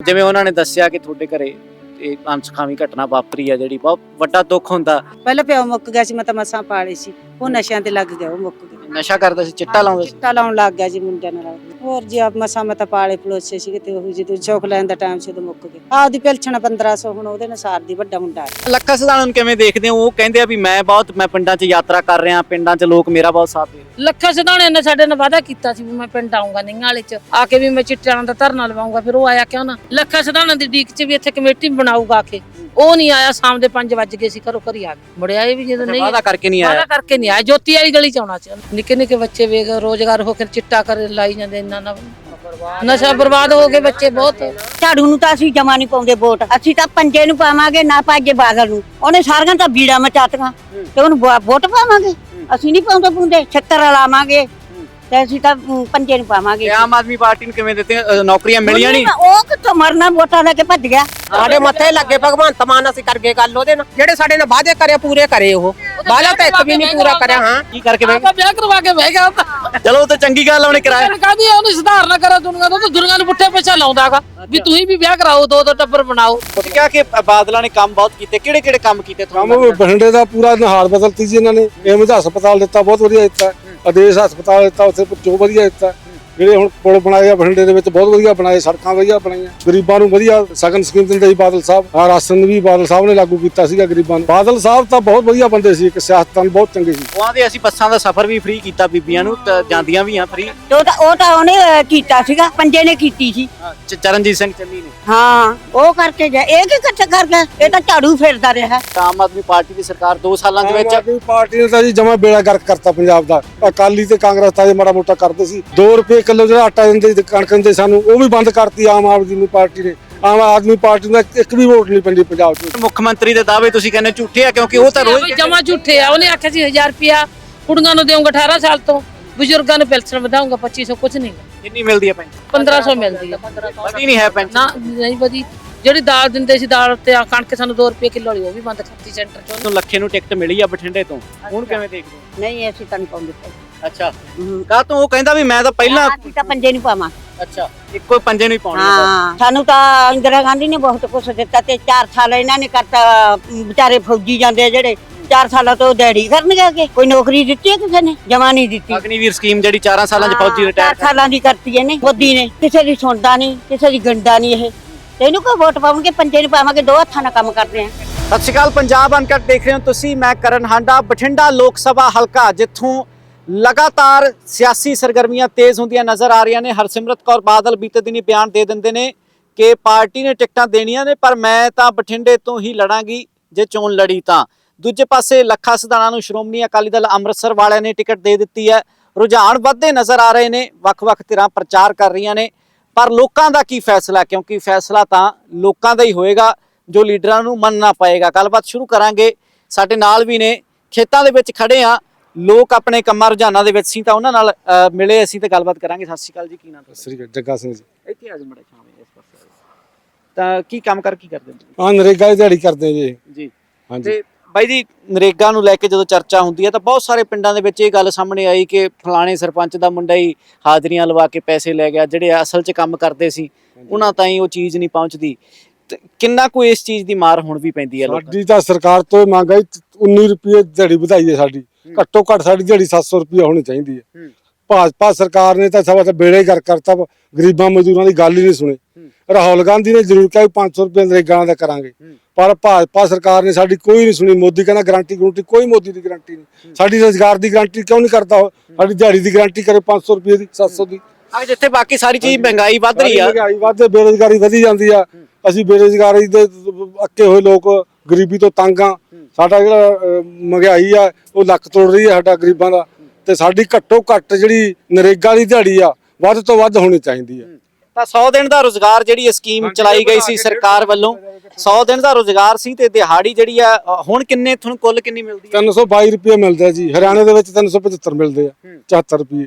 ਜਿਵੇਂ ਉਹਨਾਂ ਨੇ ਦੱਸਿਆ ਕਿ ਤੁਹਾਡੇ ਘਰੇ ਇਹ ਅਨਸਖਾਵੀ ਘਟਨਾ ਵਾਪਰੀ ਆ ਜਿਹੜੀ ਬਹੁਤ ਵੱਡਾ ਦੁੱਖ ਹੁੰਦਾ। ਪਹਿਲਾਂ ਪਿਓ ਮੁੱਕ ਗਿਆ ਸੀ ਮੈਂ ਤਾਂ ਮਸਾਂ ਪਾਲੇ ਸੀ। ਉਹ ਨਸ਼ਿਆਂ ਤੇ ਲੱਗ ਗਿਆ ਉਹ ਮੁੱਕ ਗਿਆ। ਨਸ਼ਾ ਕਰਦਾ ਸੀ ਚਿੱਟਾ ਲਾਉਂਦਾ ਸੀ? ਚਿੱਟਾ ਲਾਉਣ ਲੱਗ ਗਿਆ ਜੀ ਮੁੰਡਿਆਂ ਨਾਲ। ਹੋਰ ਜੀ ਆਪ ਮਸਾਂ ਮੈਂ ਤਾਂ ਪਾਲੇ ਪਲੋਸੇ ਸੀ ਤੇ ਉਹ ਜਦੋਂ ਚੌਕ ਲੈਣ ਦਾ ਟਾਈਮ ਸੀ ਉਦੋਂ ਮੁੱਕ ਗਏ। ਆਪਦੀ ਪਿਲਛਣ 1500 ਹੁਣ ਉਹਦੇ ਅਨਸਾਰ ਦੀ ਵੱਡਾ ਮੁੰਡਾ ਲੱਖਾ ਸਿਧਾਣਾ ਨੂੰ ਕਿਵੇਂ ਦੇਖਦੇ ਹੋ? ਉਹ ਕਹਿੰਦੇ ਆ ਵੀ ਮੈਂ ਬਹੁਤ ਮੈਂ ਪਿੰਡਾਂ 'ਚ ਯਾਤਰਾ ਕਰ ਰਿਹਾ ਪਿੰਡਾਂ 'ਚ ਲੋਕ ਮੇਰਾ ਬਹੁਤ ਸਾਥ ਦੇ ਰਹੇ ਲੱਖਾ ਸਿਧਾਣੇ ਨੇ ਸਾਡੇ ਨਾਲ ਵਾਅਦਾ ਕੀਤਾ ਸੀ ਵੀ ਮੈਂ ਪਿੰਡ ਆਉਂਗਾ ਨਿੰਗਾ ਵਾਲੇ ਚ। ਆ ਕੇ ਵੀ ਮੈਂ ਚਿੱਟਿਆਂ ਦਾ ਧਰਨਾ ਲਵਾਉਂਗਾ ਫਿਰ ਉਹ ਆਇਆ ਕਿਉਂ ਨਾ? ਲੱਖਾ ਸਿਧਾਣਾ ਦੀ ਡੀਕ ਚ ਵੀ ਇੱਥੇ ਕਮੇਟੀ ਬਣਾਊਗਾ ਆ ਕੇ। ਉਹ ਨਹੀਂ ਆਇਆ ਸ਼ਾਮ ਦੇ 5 ਵਜ ਗਏ ਸੀ ਘਰੋਂ ਘਰੀ ਆ ਗਏ। ਮੁੜਿਆ ਇਹ ਵੀ ਜਦੋਂ ਨਹੀਂ ਵਾਦਾ ਕਰਕੇ ਨਹੀਂ ਆਇਆ? ਕਰਕੇ ਨਹੀਂ ਆਇਆ। ਜੋਤੀ ਵਾਲੀ ਗਲੀ ਚ ਆਉਣਾ ਸੀ। ਨਿੱਕੇ ਨਿੱਕੇ ਬੱਚੇ ਵੇਖ ਰੋਜ਼ਗਾਰ ਹੋ ਕੇ ਚਿੱਟਾ ਕਰ ਲਾਈ ਜਾਂਦੇ ਇੰਨਾ ਨਾ। ਨਸ਼ਾ ਬਰਬਾਦ ਹੋ ਗਏ ਬੱਚੇ ਬਹੁਤ। ਝਾੜੂ ਨੂੰ ਤਾਂ ਅਸੀਂ ਜਮਾ ਨਹੀਂ ਪਾਉਂਦੇ ਵੋਟ। ਅਸੀਂ ਤਾਂ ਪੰਜੇ ਨੂੰ ਪਾਵਾਂਗੇ ਨਾ ਪਾਜੇ ਬਾਦਲ ਨੂੰ। ਉਹਨੇ ਸਾਰੀਆਂ ਤਾਂ ਬੀੜਾ ਮਚਾਤੀਆਂ। ਤੇ ਉਹਨੂੰ ਵੋਟ ਪਾਵਾਂਗੇ। ਅਸੀਂ ਨਹੀਂ ਪਾਉਂਦੇ ਪੁੰਦੇ ਛੱਤਰ ਲਾਵਾਂਗੇ। ਤੇ ਅਸੀਂ ਤਾਂ ਅਮ, ਪੰਜੇ ਨੂੰ ਪਾਵਾਂਗੇ। ਤੇ ਆਮ ਆਦਮੀ ਪਾਰਟੀ ਨੂੰ ਕਿਵੇਂ ਦਿੱਤੇ ਅ, ਨੌਕਰੀਆਂ ਮਿਲੀਆਂ ਨਹੀਂ? ਉਹ ਕਿੱਥੋਂ ਮਰਨਾ ਵੋਟਾਂ ਲੈ ਕੇ ਭੱਜ ਗਿਆ। ਸਾਡੇ ਮੱਥੇ ਲੱਗੇ ਭਗਵੰਤ ਮਾਨ ਅਸੀਂ ਕਰਗੇ ਗੱਲ ਉਹਦੇ ਨਾਲ। ਜਿਹੜੇ ਸਾਡੇ ਨਾਲ ਵਾਅਦੇ ਕਰੇ ਪੂਰੇ ਕਰੇ ਉਹ। ਵਾਅਦਾ ਤਾਂ ਇੱਕ ਵੀ ਨਹੀਂ ਪੂਰਾ ਕਰਿਆ ਹਾਂ। ਕੀ ਕਰਕੇ ਬਹਿ ਵਿਆਹ ਕਰਵਾ ਕੇ ਬਹਿ ਗਿਆ? ਚਲੋ ਉਹ ਤਾਂ ਚੰਗੀ ਗੱਲ ਆ, ਉਹਨੇ ਕਰਾਇਆ। ਕਹਿੰਦੀ ਆ ਉਹਨੂੰ ਸੁਧਾਰਨਾ ਕਰਾ ਦੁਨੀਆ ਨੂੰ ਤਾਂ ਦੁਨੀਆ ਨੂੰ ਪੁੱਠੇ ਪਿੱਛੇ ਲਾਉਂਦਾਗਾ। ਵੀ ਤੁਸੀਂ ਵੀ ਵਿਆਹ ਕਰਾਓ ਦੋ ਦੋ ਟੱਬਰ ਬਣਾਓ। ਤੁਸੀਂ ਕਿਹਾ ਕਿ ਬਾਦਲਾਂ ਨੇ ਕੰਮ ਬਹੁਤ ਕੀਤੇ। ਕਿਹੜੇ ਕਿਹੜੇ ਕੰਮ ਕੀਤੇ ਕੰਮ ਤੁਹਾਨੂੰ ਬਠਿੰਡੇ ਦਾ ਪੂਰਾ ਨਿਹਾਲ ਬਦਲਤੀ ਜੀ ਇਹਨਾਂ ਨੇ। ਏਮਜ ਹਸਪਤਾਲ ਦਿੱਤਾ ਬਹੁਤ ਵਧੀਆ ਦਿੱਤਾ। ਆਦੇਸ਼ ਹਸਪਤਾਲ ਦਿੱਤਾ ਉੱਥੇ ਜੋ ਵਧੀਆ ਦਿੱਤਾ। ਜਿਹੜੇ ਹੁਣ ਪੁਲ ਬਣਾਏ ਆ ਬਠਿੰਡੇ ਦੇ ਵਿੱਚ ਬਹੁਤ ਵਧੀਆ ਬਣਾਏ ਸੜਕਾਂ ਵਧੀਆ ਬਣਾਈਆਂ। ਗਰੀਬਾਂ ਨੂੰ ਵਧੀਆ ਸਗਨ ਸਕੀਮ ਦਿੰਦੇ ਸੀ ਬਾਦਲ ਸਾਹਿਬ ਆ ਰਾਸ਼ਨ ਵੀ ਬਾਦਲ ਸਾਹਿਬ ਨੇ ਲਾਗੂ ਕੀਤਾ ਸੀਗਾ ਗਰੀਬਾਂ ਨੂੰ। ਬਾਦਲ ਸਾਹਿਬ ਤਾਂ ਬਹੁਤ ਵਧੀਆ ਬੰਦੇ ਸੀ ਇੱਕ ਸਿਆਸਤਦਾਨ ਬਹੁਤ ਚੰਗੇ ਸੀ। ਉਹਾਂ ਦੇ ਅਸੀਂ ਬੱਸਾਂ ਦਾ ਸਫ਼ਰ ਵੀ ਫ੍ਰੀ ਕੀਤਾ ਬੀਬੀਆਂ ਨੂੰ ਤਾਂ ਜਾਂਦੀਆਂ ਵੀ ਆ ਫ੍ਰੀ ਤੇ ਉਹ ਤਾਂ ਉਹ ਤਾਂ ਉਹਨੇ ਅਹ, ਕੀਤਾ ਸੀਗਾ ਪੰਜੇ ਨੇ ਕੀਤੀ ਸੀ। ਚਰਨਜੀਤ ਸਿੰਘ ਚੰਨੀ ਨੇ। ਹਾਂ ਉਹ ਕਰਕੇ ਗਿਆ। ਇਹ ਕੀ ਇਕੱਠਾ ਕਰ ਗਿਆ ਇਹ ਤਾਂ ਝਾੜੂ ਫੇਰਦਾ ਰਿਹਾ। ਤਾਂ ਆਮ ਆਦਮੀ ਪਾਰਟੀ ਦੀ ਸਰਕਾਰ 2 ਸਾਲਾਂ ਦੇ ਆਮ ਵਿੱਚ ਆਦਮੀ ਪਾਰਟੀ ਨੇ ਤਾਂ ਜੀ ਜਮਾ ਬੇੜਾ ਗਰਕ ਕਰਤਾ ਪੰਜਾਬ ਦਾ। ਅਕਾਲੀ ਤੇ ਕਾਂਗਰਸ ਤਾਂ ਜੇ ਮਾੜਾ ਮੋਟਾ ਕਰਦੇ ਸੀ। 2 ਰੁਪਏ ਕਿਲੋ ਜਿਹੜਾ ਆਟਾ ਦਿੰਦੇ ਸੀ ਕਣਕ ਦਿੰਦੇ ਸਾਨੂੰ ਉਹ ਵੀ ਬੰਦ ਕਰਤੀ ਆਮ ਆਦਮੀ ਪਾਰਟੀ ਨੇ। ਆਮ ਆਦਮੀ ਪਾਰਟੀ ਨੂੰ ਇੱਕ ਵੀ ਵੋਟ ਨਹੀਂ ਪੈਂਦੀ ਪੰਜਾਬ 'ਚ। ਮੁੱਖ ਮੰਤਰੀ ਦੇ ਦਾਅਵੇ ਤੁਸੀਂ ਕਹਿੰਦੇ ਝੂਠੇ ਆ ਕਿਉਂਕਿ ਉਹ ਤਾਂ ਰੋਜ਼ ਜਮਾ ਝੂਠੇ ਆ। ਉਹਨੇ ਆਖਿਆ ਸੀ 1000 ਰੁਪਿਆ ਕੁੜੀਆਂ ਨੂੰ ਦੇਵਾਂਗਾ 18 ਸਾਲ ਤੋਂ। ਬਜ਼ੁਰਗਾਂ ਨੂੰ ਪੈਨਸ਼ਨ ਵਧਾਉਂਗਾ 2500 ਕੁਝ ਨਹੀਂ। ਕਿੰਨੀ ਮਿਲਦੀ ਹੈ ਪੈਨਸ਼ਨ? 1500 ਮਿਲਦੀ ਆ। ਵਧੀ ਨਹੀਂ ਹੈ ਪੈਨਸ਼ਨ। ਨਾ ਨਹੀਂ ਵਧੀ। ਜਿਹੜੀ ਦਾਲ ਦਿੰਦੇ ਸੀ ਦਾਲ ਤੇ ਆ ਕਣਕ ਸਾਨੂੰ 2 ਰੁਪਏ ਕਿਲੋ ਵਾਲੀ ਉਹ ਵੀ ਬੰਦ ਕਰਤੀ ਸੈਂਟਰ ਚੋਂ। ਨੂੰ ਲੱਖੇ ਨੂੰ ਟਿਕਟ ਮਿਲੀ ਆ ਬਠਿੰਡੇ ਤੋਂ? ਹੁਣ ਕਿਵੇਂ ਦੇਖਦੇ ਹੋ? ਨਹੀਂ ਅਸੀਂ ਤਾਂ ਨਹੀਂ ਪਾਉਂਦੇ ਅੱਛਾ। ਕਾ ਤੋਂ? ਉਹ ਕਹਿੰਦਾ ਵੀ ਮੈਂ ਤਾਂ ਪਹਿਲਾਂ ਅਸੀਂ ਤਾਂ ਪੰਜੇ ਨੂੰ ਪਾਵਾਂ। ਅੱਛਾ ਇੱਕੋ ਪੰਜੇ ਨੂੰ ਹੀ ਪਾਉਣੀ ਹਾਂ ਸਾਨੂੰ ਤਾਂ ਇੰਦਰਾ ਗਾਂਧੀ ਨੇ ਬਹੁਤ ਕੁਝ ਦਿੱਤਾ ਤੇ 4 ਸਾਲ ਇਹਨਾਂ ਨੇ ਕਰਤਾ ਵਿਚਾਰੇ ਫੌਜੀ ਜਾਂਦੇ ਆ ਜਿਹੜੇ 4 ਸਾਲਾਂ ਤੋਂ ਦਿਹਾੜੀ ਕਰਨਗੇ ਅੱਗੇ। ਕੋਈ ਨੌਕਰੀ ਦਿੱਤੀ ਹੈ ਕਿਸੇ ਨੇ? ਜਮਾ ਨਹੀਂ ਦਿੱਤੀ। ਅਗਨੀਵੀਰ ਸਕੀਮ ਜਿਹੜੀ 4 ਸਾਲਾਂ 'ਚ ਫੌਜੀ ਰਿਟਾਇਰ ਚਾਰ ਸਾਲਾਂ ਦੀ ਕਰਤੀ ਇਹਨੇ ਮੋਦੀ ਨੇ। ਕਿਸੇ ਦੀ ਸੁਣਦਾ ਨਹੀਂ ਕਿਸੇ ਦੀ ਗੰਡਾ ਨਹੀਂ ਇਹ। ਤੇ ਇਹਨੂੰ ਕੋਈ ਵੋਟ ਪਾਉਣਗੇ, ਪੰਜੇ ਨੂੰ ਪਾਵਾਂਗੇ, ਦੋ ਹੱਥਾਂ ਨਾਲ ਕੰਮ ਕਰਦੇ ਆ। ਸਤਿ ਸ਼੍ਰੀ ਅਕਾਲ, ਪੰਜਾਬ ਅਨਕਟ ਦੇਖ ਰਹੇ ਹੋ ਤੁਸੀਂ, ਮੈਂ ਕਰਨ ਹਾਂਡਾ, ਬਠਿੰਡਾ ਲੋਕ ਸਭਾ ਹਲਕਾ, ਜਿੱਥੋਂ ਲਗਾਤਾਰ ਸਿਆਸੀ ਸਰਗਰਮੀਆਂ ਤੇਜ਼ ਹੁੰਦੀਆਂ ਨਜ਼ਰ ਆ ਰਹੀਆਂ ਨੇ। ਹਰਸਿਮਰਤ ਕੌਰ ਬਾਦਲ ਬੀਤੇ ਦਿਨੀ ਬਿਆਨ ਦੇ ਦਿੰਦੇ ਨੇ ਕਿ ਪਾਰਟੀ ਨੇ ਟਿਕਟਾਂ ਦੇਣੀਆਂ ਨੇ, ਪਰ ਮੈਂ ਤਾਂ ਬਠਿੰਡੇ ਤੋਂ ਹੀ ਲੜਾਂਗੀ, ਜੇ ਚੋਣ ਲੜੀ ਤਾਂ। ਦੂਜੇ ਪਾਸੇ ਲੱਖਾ ਸਿਧਾਣਾ ਨੂੰ ਸ਼੍ਰੋਮਣੀ ਅਕਾਲੀ ਦਲ ਅੰਮ੍ਰਿਤਸਰ ਵਾਲਿਆਂ ਨੇ ਟਿਕਟ ਦੇ ਦਿੱਤੀ ਹੈ। ਰੁਝਾਨ ਵੱਧਦੇ ਨਜ਼ਰ ਆ ਰਹੇ ਨੇ, ਵੱਖ-ਵੱਖ ਧਿਰਾਂ ਪ੍ਰਚਾਰ ਕਰ ਰਹੀਆਂ ਨੇ। ਪਰ ਲੋਕਾਂ ਦਾ ਕੀ ਫੈਸਲਾ? ਕਿਉਂਕਿ ਫੈਸਲਾ ਤਾਂ ਲੋਕਾਂ ਦਾ ਹੀ ਹੋਏਗਾ ਜੋ ਲੀਡਰਾਂ ਨੂੰ ਮੰਨਣਾ ਪਏਗਾ। ਗੱਲਬਾਤ ਸ਼ੁਰੂ ਕਰਾਂਗੇ। ਸਾਡੇ ਨਾਲ ਵੀ ਨੇ ਖੇਤਾਂ ਦੇ ਵਿੱਚ ਖੜੇ ਆ। ਲੋਕ ਆਪਣੇ ਕੰਮਾਂ ਰੁਝਾਨਾਂ ਦੇ ਵਿੱਚ ਸੀ ਤਾਂ ਉਹਨਾਂ ਨਾਲ ਮਿਲੇ ਅਸੀਂ ਤੇ ਗੱਲਬਾਤ ਕਰਾਂਗੇ। ਸਤਿ ਸ਼੍ਰੀ ਅਕਾਲ ਜੀ ਕੀ ਨਾਮ ਤੁਹਾਡਾ? ਸ੍ਰੀ ਜੱਗਾ ਸਿੰਘ ਜੀ। ਇੱਥੇ ਆ ਜਾਓ ਮੜਾ ਇਸ ਪਾਸੇ। ਤਾਂ ਕੀ ਕੰਮ ਕਰ ਕੀ ਕਰਦੇ ਹੋ? ਨਰੇਗਾ ਦੀ ਦਿਹਾੜੀ ਕਰਦੇ ਜੀ। ਜੀ। ਹਾਂਜੀ। ਤੇ ਬਾਈ ਜੀ ਨਰੇਗਾ ਨੂੰ ਲੈ ਕੇ ਜਦੋਂ ਚਰਚਾ ਹੁੰਦੀ ਹੈ ਤਾਂ ਬਹੁਤ ਸਾਰੇ ਪਿੰਡਾਂ ਦੇ ਵਿੱਚ ਇਹ ਗੱਲ ਸਾਹਮਣੇ ਆਈ ਕਿ ਫਲਾਣੇ ਸਰਪੰਚ ਦਾ ਮੁੰਡਾ ਹੀ ਹਾਜ਼ਰੀਆਂ ਲਵਾ ਕੇ ਪੈਸੇ ਲੈ ਗਿਆ ਜਿਹੜੇ ਅਸਲ 'ਚ ਕੰਮ ਕਰਦੇ ਸੀ ਉਹਨਾਂ ਤਾਈਂ ਉਹ ਚੀਜ਼ ਨਹੀਂ ਪਹੁੰਚਦੀ। ਕਿੰਨਾ ਕੁ ਇਸ ਚੀਜ਼ ਦੀ ਮਾਰ ਹੁਣ ਵੀ ਪੈਂਦੀ ਹੈ ਲੋਕਾਂ ਸਾਡੀ ਤਾਂ ਸਰਕਾਰ ਤੋਂ ਇਹ ਮੰਗ ਹੈ 19 ਰੁਪਏ ਦਿਹਾੜੀ ਵਧਾਈ ਹੈ ਸਾਡੀ। ਘੱਟੋ ਘੱਟ ਸਾਡੀ ਦਿਹਾੜੀ 700 ਰੁਪਏ ਹੋਣੀ ਚਾਹੀਦੀ ਹੈ। ਭਾਜਪਾ ਸਰਕਾਰ ਨੇ ਤਾਂ ਸਭ ਤੋਂ ਬੇੜੇ ਕਰ ਕਰਤਾ ਗਰੀਬਾਂ ਮਜ਼ਦੂਰਾਂ ਦੀ ਗੱਲ ਹੀ ਨਹੀਂ ਸੁਣੀ। ਰਾਹੁਲ ਗਾਂਧੀ ਨੇ ਜ਼ਰੂਰ ਕਿਹਾ ਵੀ 500 ਰੁਪਏ ਨਰੇਗਾ ਦਾ ਕਰਾਂਗੇ। ਪਰ ਭਾਜਪਾ ਸਰਕਾਰ ਨੇ ਸਾਡੀ ਕੋਈ ਨਹੀਂ ਸੁਣੀ। ਮੋਦੀ ਕਹਿੰਦਾ ਗਾਰੰਟੀ ਗਰੰਟੀ ਕੋਈ ਮੋਦੀ ਦੀ ਗਾਰੰਟੀ ਨਹੀਂ। ਸਾਡੀ ਰੋਜ਼ਗਾਰ ਦੀ ਗਾਰੰਟੀ ਕਿਉਂ ਨਹੀਂ ਕਰਦਾ? ਸਾਡੀ ਦਿਹਾੜੀ ਦੀ ਗਾਰੰਟੀ ਕਰੇ 500 ਰੁਪਏ ਦੀ 700 ਦੀ। ਆ ਜਿੱਥੇ ਬਾਕੀ ਸਾਰੀ ਚੀਜ਼ ਮਹਿੰਗਾਈ ਵੱਧ ਰਹੀ ਆ। ਮਹਿੰਗਾਈ ਵੱਧਦੇ ਬੇਰੋਜ਼ਗਾਰੀ ਵਧੀ ਜਾਂਦੀ ਆ। ਅਸੀਂ ਬੇਰੋਜ਼ਗਾਰੀ ਦੇ ਅੱਕੇ ਹੋਏ ਲੋਕ ਗਰੀਬੀ ਤੋਂ ਤੰਗ ਆ। ਸਾਡਾ ਜਿਹੜਾ ਮਹਿੰਗਾਈ ਆ ਉਹ ਲੱਕ ਤੋੜ ਰਹੀ ਆ ਸਾਡਾ ਗਰੀਬਾਂ ਦਾ। ਤੇ ਸਾਡੀ ਘੱਟੋ ਘੱਟ ਜਿਹੜੀ ਨਰੇਗਾ ਦੀ ਦਿਹਾੜੀ ਆ ਵੱਧ ਤੋਂ ਵੱਧ ਹੋਣੀ ਚਾਹੀਦੀ ਆ। ਤਾਂ 100 ਦਿਨ ਦਾ ਰੋਜ਼ਗਾਰ ਜਿਹੜੀ ਇਹ ਸਕੀਮ ਚਲਾਈ ਗਈ ਸੀ ਸਰਕਾਰ ਵੱਲੋਂ। 100 ਦਿਨ ਦਾ ਰੋਜ਼ਗਾਰ ਸੀ ਤੇ ਦਿਹਾੜੀ ਜਿਹੜੀ ਆ ਹੁਣ ਕਿੰਨੇ ਤੁਹਾਨੂੰ ਕੁੱਲ ਕਿੰਨੀ ਮਿਲਦੀ ਹੈ 322 ਰੁਪਏ ਮਿਲਦਾ ਜੀ। ਹਰਿਆਣੇ ਦੇ ਵਿੱਚ 375 ਮਿਲਦੇ ਆ 74 ਰੁਪਏ।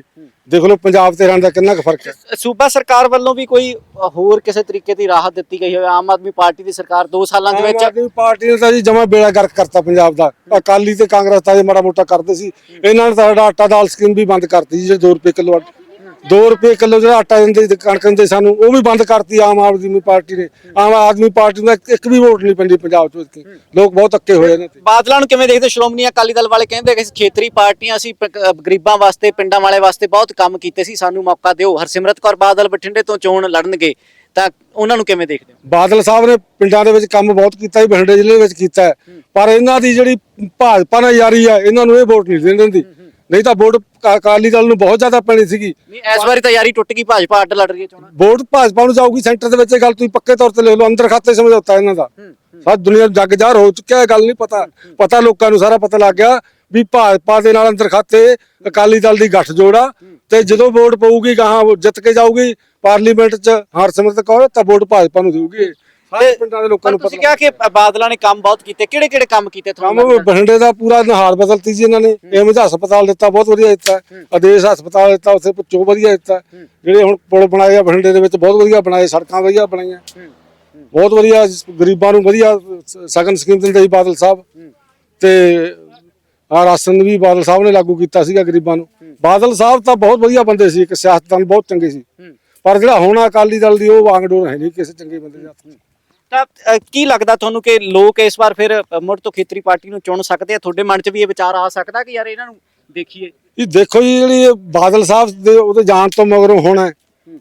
ਦੇਖ ਲਓ ਪੰਜਾਬ ਤੇ ਹਰਿਆਣਾ ਦਾ ਕਿੰਨਾ ਕੁ ਫ਼ਰਕ ਹੈ। ਸੂਬਾ ਸਰਕਾਰ ਵੱਲੋਂ ਵੀ ਕੋਈ ਹੋਰ ਕਿਸੇ ਤਰੀਕੇ ਦੀ ਰਾਹਤ ਦਿੱਤੀ ਗਈ ਹੋਵੇ? ਆਮ ਆਦਮੀ ਪਾਰਟੀ ਦੀ ਸਰਕਾਰ 2 ਸਾਲਾਂ ਦੇ ਆਮ ਵਿੱਚ ਆਦਮੀ ਪਾਰਟੀ ਨੇ ਤਾਂ ਜੀ ਜਮਾ ਬੇੜਾ ਗਰਕ ਕਰਤਾ ਪੰਜਾਬ ਦਾ। ਅਕਾਲੀ ਤੇ ਕਾਂਗਰਸ ਤਾਂ ਜੇ ਮਾੜਾ ਮੋਟਾ ਕਰਦੇ ਸੀ। ਇਹਨਾਂ ਨੇ ਤਾਂ ਸਾਡਾ ਆਟਾ ਦਾਲ ਸਕੀਮ ਵੀ ਬੰਦ ਕਰਤੀ ਜੀ ਜਿਹੜੇ 2 ਰੁਪਏ ਕਿਲੋ 2 ਰੁਪਏ ਕਿਲੋ ਜਿਹੜਾ ਆਟਾ ਦਿੰਦੇ ਸੀ, ਕਣਕ ਦਿੰਦੇ ਸਾਨੂੰ ਉਹ ਵੀ ਬੰਦ ਕਰਤੀ ਆਮ ਆਦਮੀ ਪਾਰਟੀ ਨੇ। ਆਮ ਆਦਮੀ ਪਾਰਟੀ ਨੂੰ ਇੱਕ- ਵੀ ਵੋਟ ਨਹੀਂ ਪੈਂਦੀ ਪੰਜਾਬ ਚ ਇੱਥੇ। ਲੋਕ ਬਹੁਤ ਅੱਕੇ ਹੋਏ ਨੇ ਬਾਦਲਾਂ ਨੂੰ ਕਿਵੇਂ ਦੇਖਦੇ? ਸ਼੍ਰੋਮਣੀ ਅਕਾਲੀ ਦਲ ਵਾਲੇ ਕਹਿੰਦੇ ਕਿ ਖੇਤਰੀ ਪਾਰਟੀਆਂ ਅਸੀਂ ਪ- ਅਹ ਗਰੀਬਾਂ ਵਾਸਤੇ ਪਿੰਡਾਂ ਵਾਲੇ ਵਾਸਤੇ ਬਹੁਤ ਕੰਮ ਕੀਤੇ ਸੀ। ਸਾਨੂੰ ਮੌਕਾ ਦਿਓ। ਹਰਸਿਮਰਤ ਕੌਰ ਬਾਦਲ ਬਠਿੰਡੇ ਤੋਂ ਚੋਣ ਲੜਨਗੇ। ਤਾਂ ਉਹਨਾਂ ਨੂੰ ਕਿਵੇਂ ਦੇਖਦੇ ਹੋ? ਬਾਦਲ ਸਾਹਿਬ ਨੇ ਪਿੰਡਾਂ ਦੇ ਵਿੱਚ ਕੰਮ ਬਹੁਤ ਕੀਤਾ ਹੈ ਬਠਿੰਡੇ ਜ਼ਿਲ੍ਹੇ ਵਿੱਚ ਕੀਤਾ ਹੈ। ਪਰ ਇਹਨਾਂ ਦੀ ਜਿਹੜੀ ਭਾਜਪਾ ਨਾਲ ਯਾਰੀ ਆ ਇਹਨਾਂ ਨੂੰ ਇਹ ਵੋਟ ਨਹੀਂ ਦੇਣ ਦਿੰਦੀ। ਨਹੀਂ ਤਾਂ ਵੋਟ ਅਕਾ- ਅਕਾਲੀ ਦਲ ਨੂੰ ਬਹੁਤ ਜ਼ਿਆਦਾ ਪੈਣੀ ਸੀਗੀ। ਨਹੀਂ ਇਸ ਵਾਰੀ ਤਾਂ ਯਾਰੀ ਟੁੱਟ ਗਈ ਭਾਜਪਾ ਅੱਡ ਲੜ ਰਹੀ ਹੈ ਚੋਣਾਂ। ਵੋਟ ਭਾਜਪਾ ਨੂੰ ਜਾਊਗੀ ਸੈਂਟਰ ਦੇ ਵਿੱਚ ਇਹ ਗੱਲ ਤੁਸੀਂ ਪੱਕੇ ਤੌਰ ਤੇ ਲਿਖ ਲਓ ਅੰਦਰ ਖਾਤੇ ਸਮਝੌਤਾ ਇਹਨਾਂ ਦਾ। ਸਾਰੀ ਦੁਨੀਆ ਜੱਗ ਜ਼ਾਹਰ ਹੋ ਚੁੱਕਿਆ ਇਹ ਗੱਲ ਨਹੀਂ ਪਤਾ। ਪਤਾ ਲੋਕਾਂ ਨੂੰ ਸਾਰਾ ਪਤਾ ਲੱਗ ਗਿਆ ਵੀ ਭਾਜਪਾ ਦੇ ਨਾਲ ਅੰਦਰ ਖਾਤੇ ਅਕਾਲੀ ਦਲ ਦੀ ਗੱਠ ਜੋੜਾ ਤੇ ਜਦੋਂ ਵੋਟ ਪਊਗੀ ਗਾਹਾਂ ਉਹ ਜਿੱਤ ਕੇ ਜਾਊਗੀ ਪਾਰਲੀਮੈਂਟ 'ਚ ਹਰਸਿਮਰਤ ਕੌਰ ਤਾਂ ਵੋਟ ਭਾਜਪਾ ਨੂੰ ਦੇਊਗੀ। ਸਾਰੇ ਪਿੰਡਾਂ ਦੇ ਲੋਕਾਂ ਪਰ ਨੂੰ ਤੁਸੀਂ ਪਤਾ ਕਿਹਾ ਕਿ ਬਾਦਲਾਂ ਨੇ ਕੰਮ ਬਹੁਤ ਕੀਤੇ। ਕਿਹੜੇ ਕਿਹੜੇ ਕੰਮ ਕੀਤੇ ਕੰਮ ਤੁਹਾਨੂੰ ਬਠਿੰਡੇ ਦਾ ਪੂਰਾ ਨਹਾਰ ਬਦਲਤੀ ਜੀ ਇਹਨਾਂ ਨੇ। ਏਮਜ ਹਸਪਤਾਲ ਦਿੱਤਾ ਬਹੁਤ ਵਧੀਆ ਦਿੱਤਾ। ਆਦੇਸ਼ ਹਸਪਤਾਲ ਦਿੱਤਾ ਉੱਥੇ ਚੋ ਵਧੀਆ ਦਿੱਤਾ। ਜਿਹੜੇ ਹੁਣ ਪੁਲ ਬਣਾਏ ਆ ਬਠਿੰਡੇ ਦੇ ਵਿੱਚ ਬਹੁਤ ਵਧੀਆ ਬਣਾਏ ਸੜਕਾਂ ਵਧੀਆ ਬਣਾਈਆਂ। ਬਹੁਤ ਵਧੀਆ ਗਰੀਬਾਂ ਨੂੰ ਵਧੀਆ ਸ- ਸਗਨ ਸਕੀਮ ਦਿੰਦੇ ਸੀ ਬਾਦਲ ਸਾਹਿਬ। ਤੇ ਆ ਰਾਸ਼ਨ ਵੀ ਬਾਦਲ ਸਾਹਿਬ ਨੇ ਲਾਗੂ ਕੀਤਾ ਸੀਗਾ ਗਰੀਬਾਂ ਨੂੰ। ਬਾਦਲ ਸਾਹਿਬ ਤਾਂ ਬਹੁਤ ਵਧੀਆ ਬੰਦੇ ਸੀ ਇੱਕ ਸਿਆਸਤਦਾਨ ਬਹੁਤ ਚੰਗੇ ਸੀ। ਪਰ ਜਿਹੜਾ ਹੁਣ ਅਕਾਲੀ ਦਲ ਦੀ ਉਹ ਵਾਂਗਡੋਰ ਹੈ ਨਹੀਂ ਕਿਸੇ ਚੰਗੇ ਬੰਦੇ ਦੇ ਹੱਥ 'ਚ ਤਾਂ ਕੀ ਲੱਗਦਾ ਤੁਹਾਨੂੰ ਕਿ ਲੋਕ ਇਸ ਵਾਰ ਫਿਰ ਮੁੜ ਤੋਂ ਖੇਤਰੀ ਪਾਰਟੀ ਨੂੰ ਚੁਣ ਸਕਦੇ ਆ? ਤੁਹਾਡੇ ਮਨ 'ਚ ਵੀ ਇਹ ਵਿਚਾਰ ਆ ਸਕਦਾ ਕਿ ਯਾਰ ਇਹਨਾਂ ਨੂੰ ਦੇਖੀਏ? ਇਹ ਦੇਖੋ ਜੀ ਜਿਹੜੀ ਇਹ ਬਾਦਲ ਸਾਹਿਬ ਦੇ ਉਹਦੇ ਜਾਣ ਤੋਂ ਮਗਰੋਂ ਹੋਣਾ ਹੈ।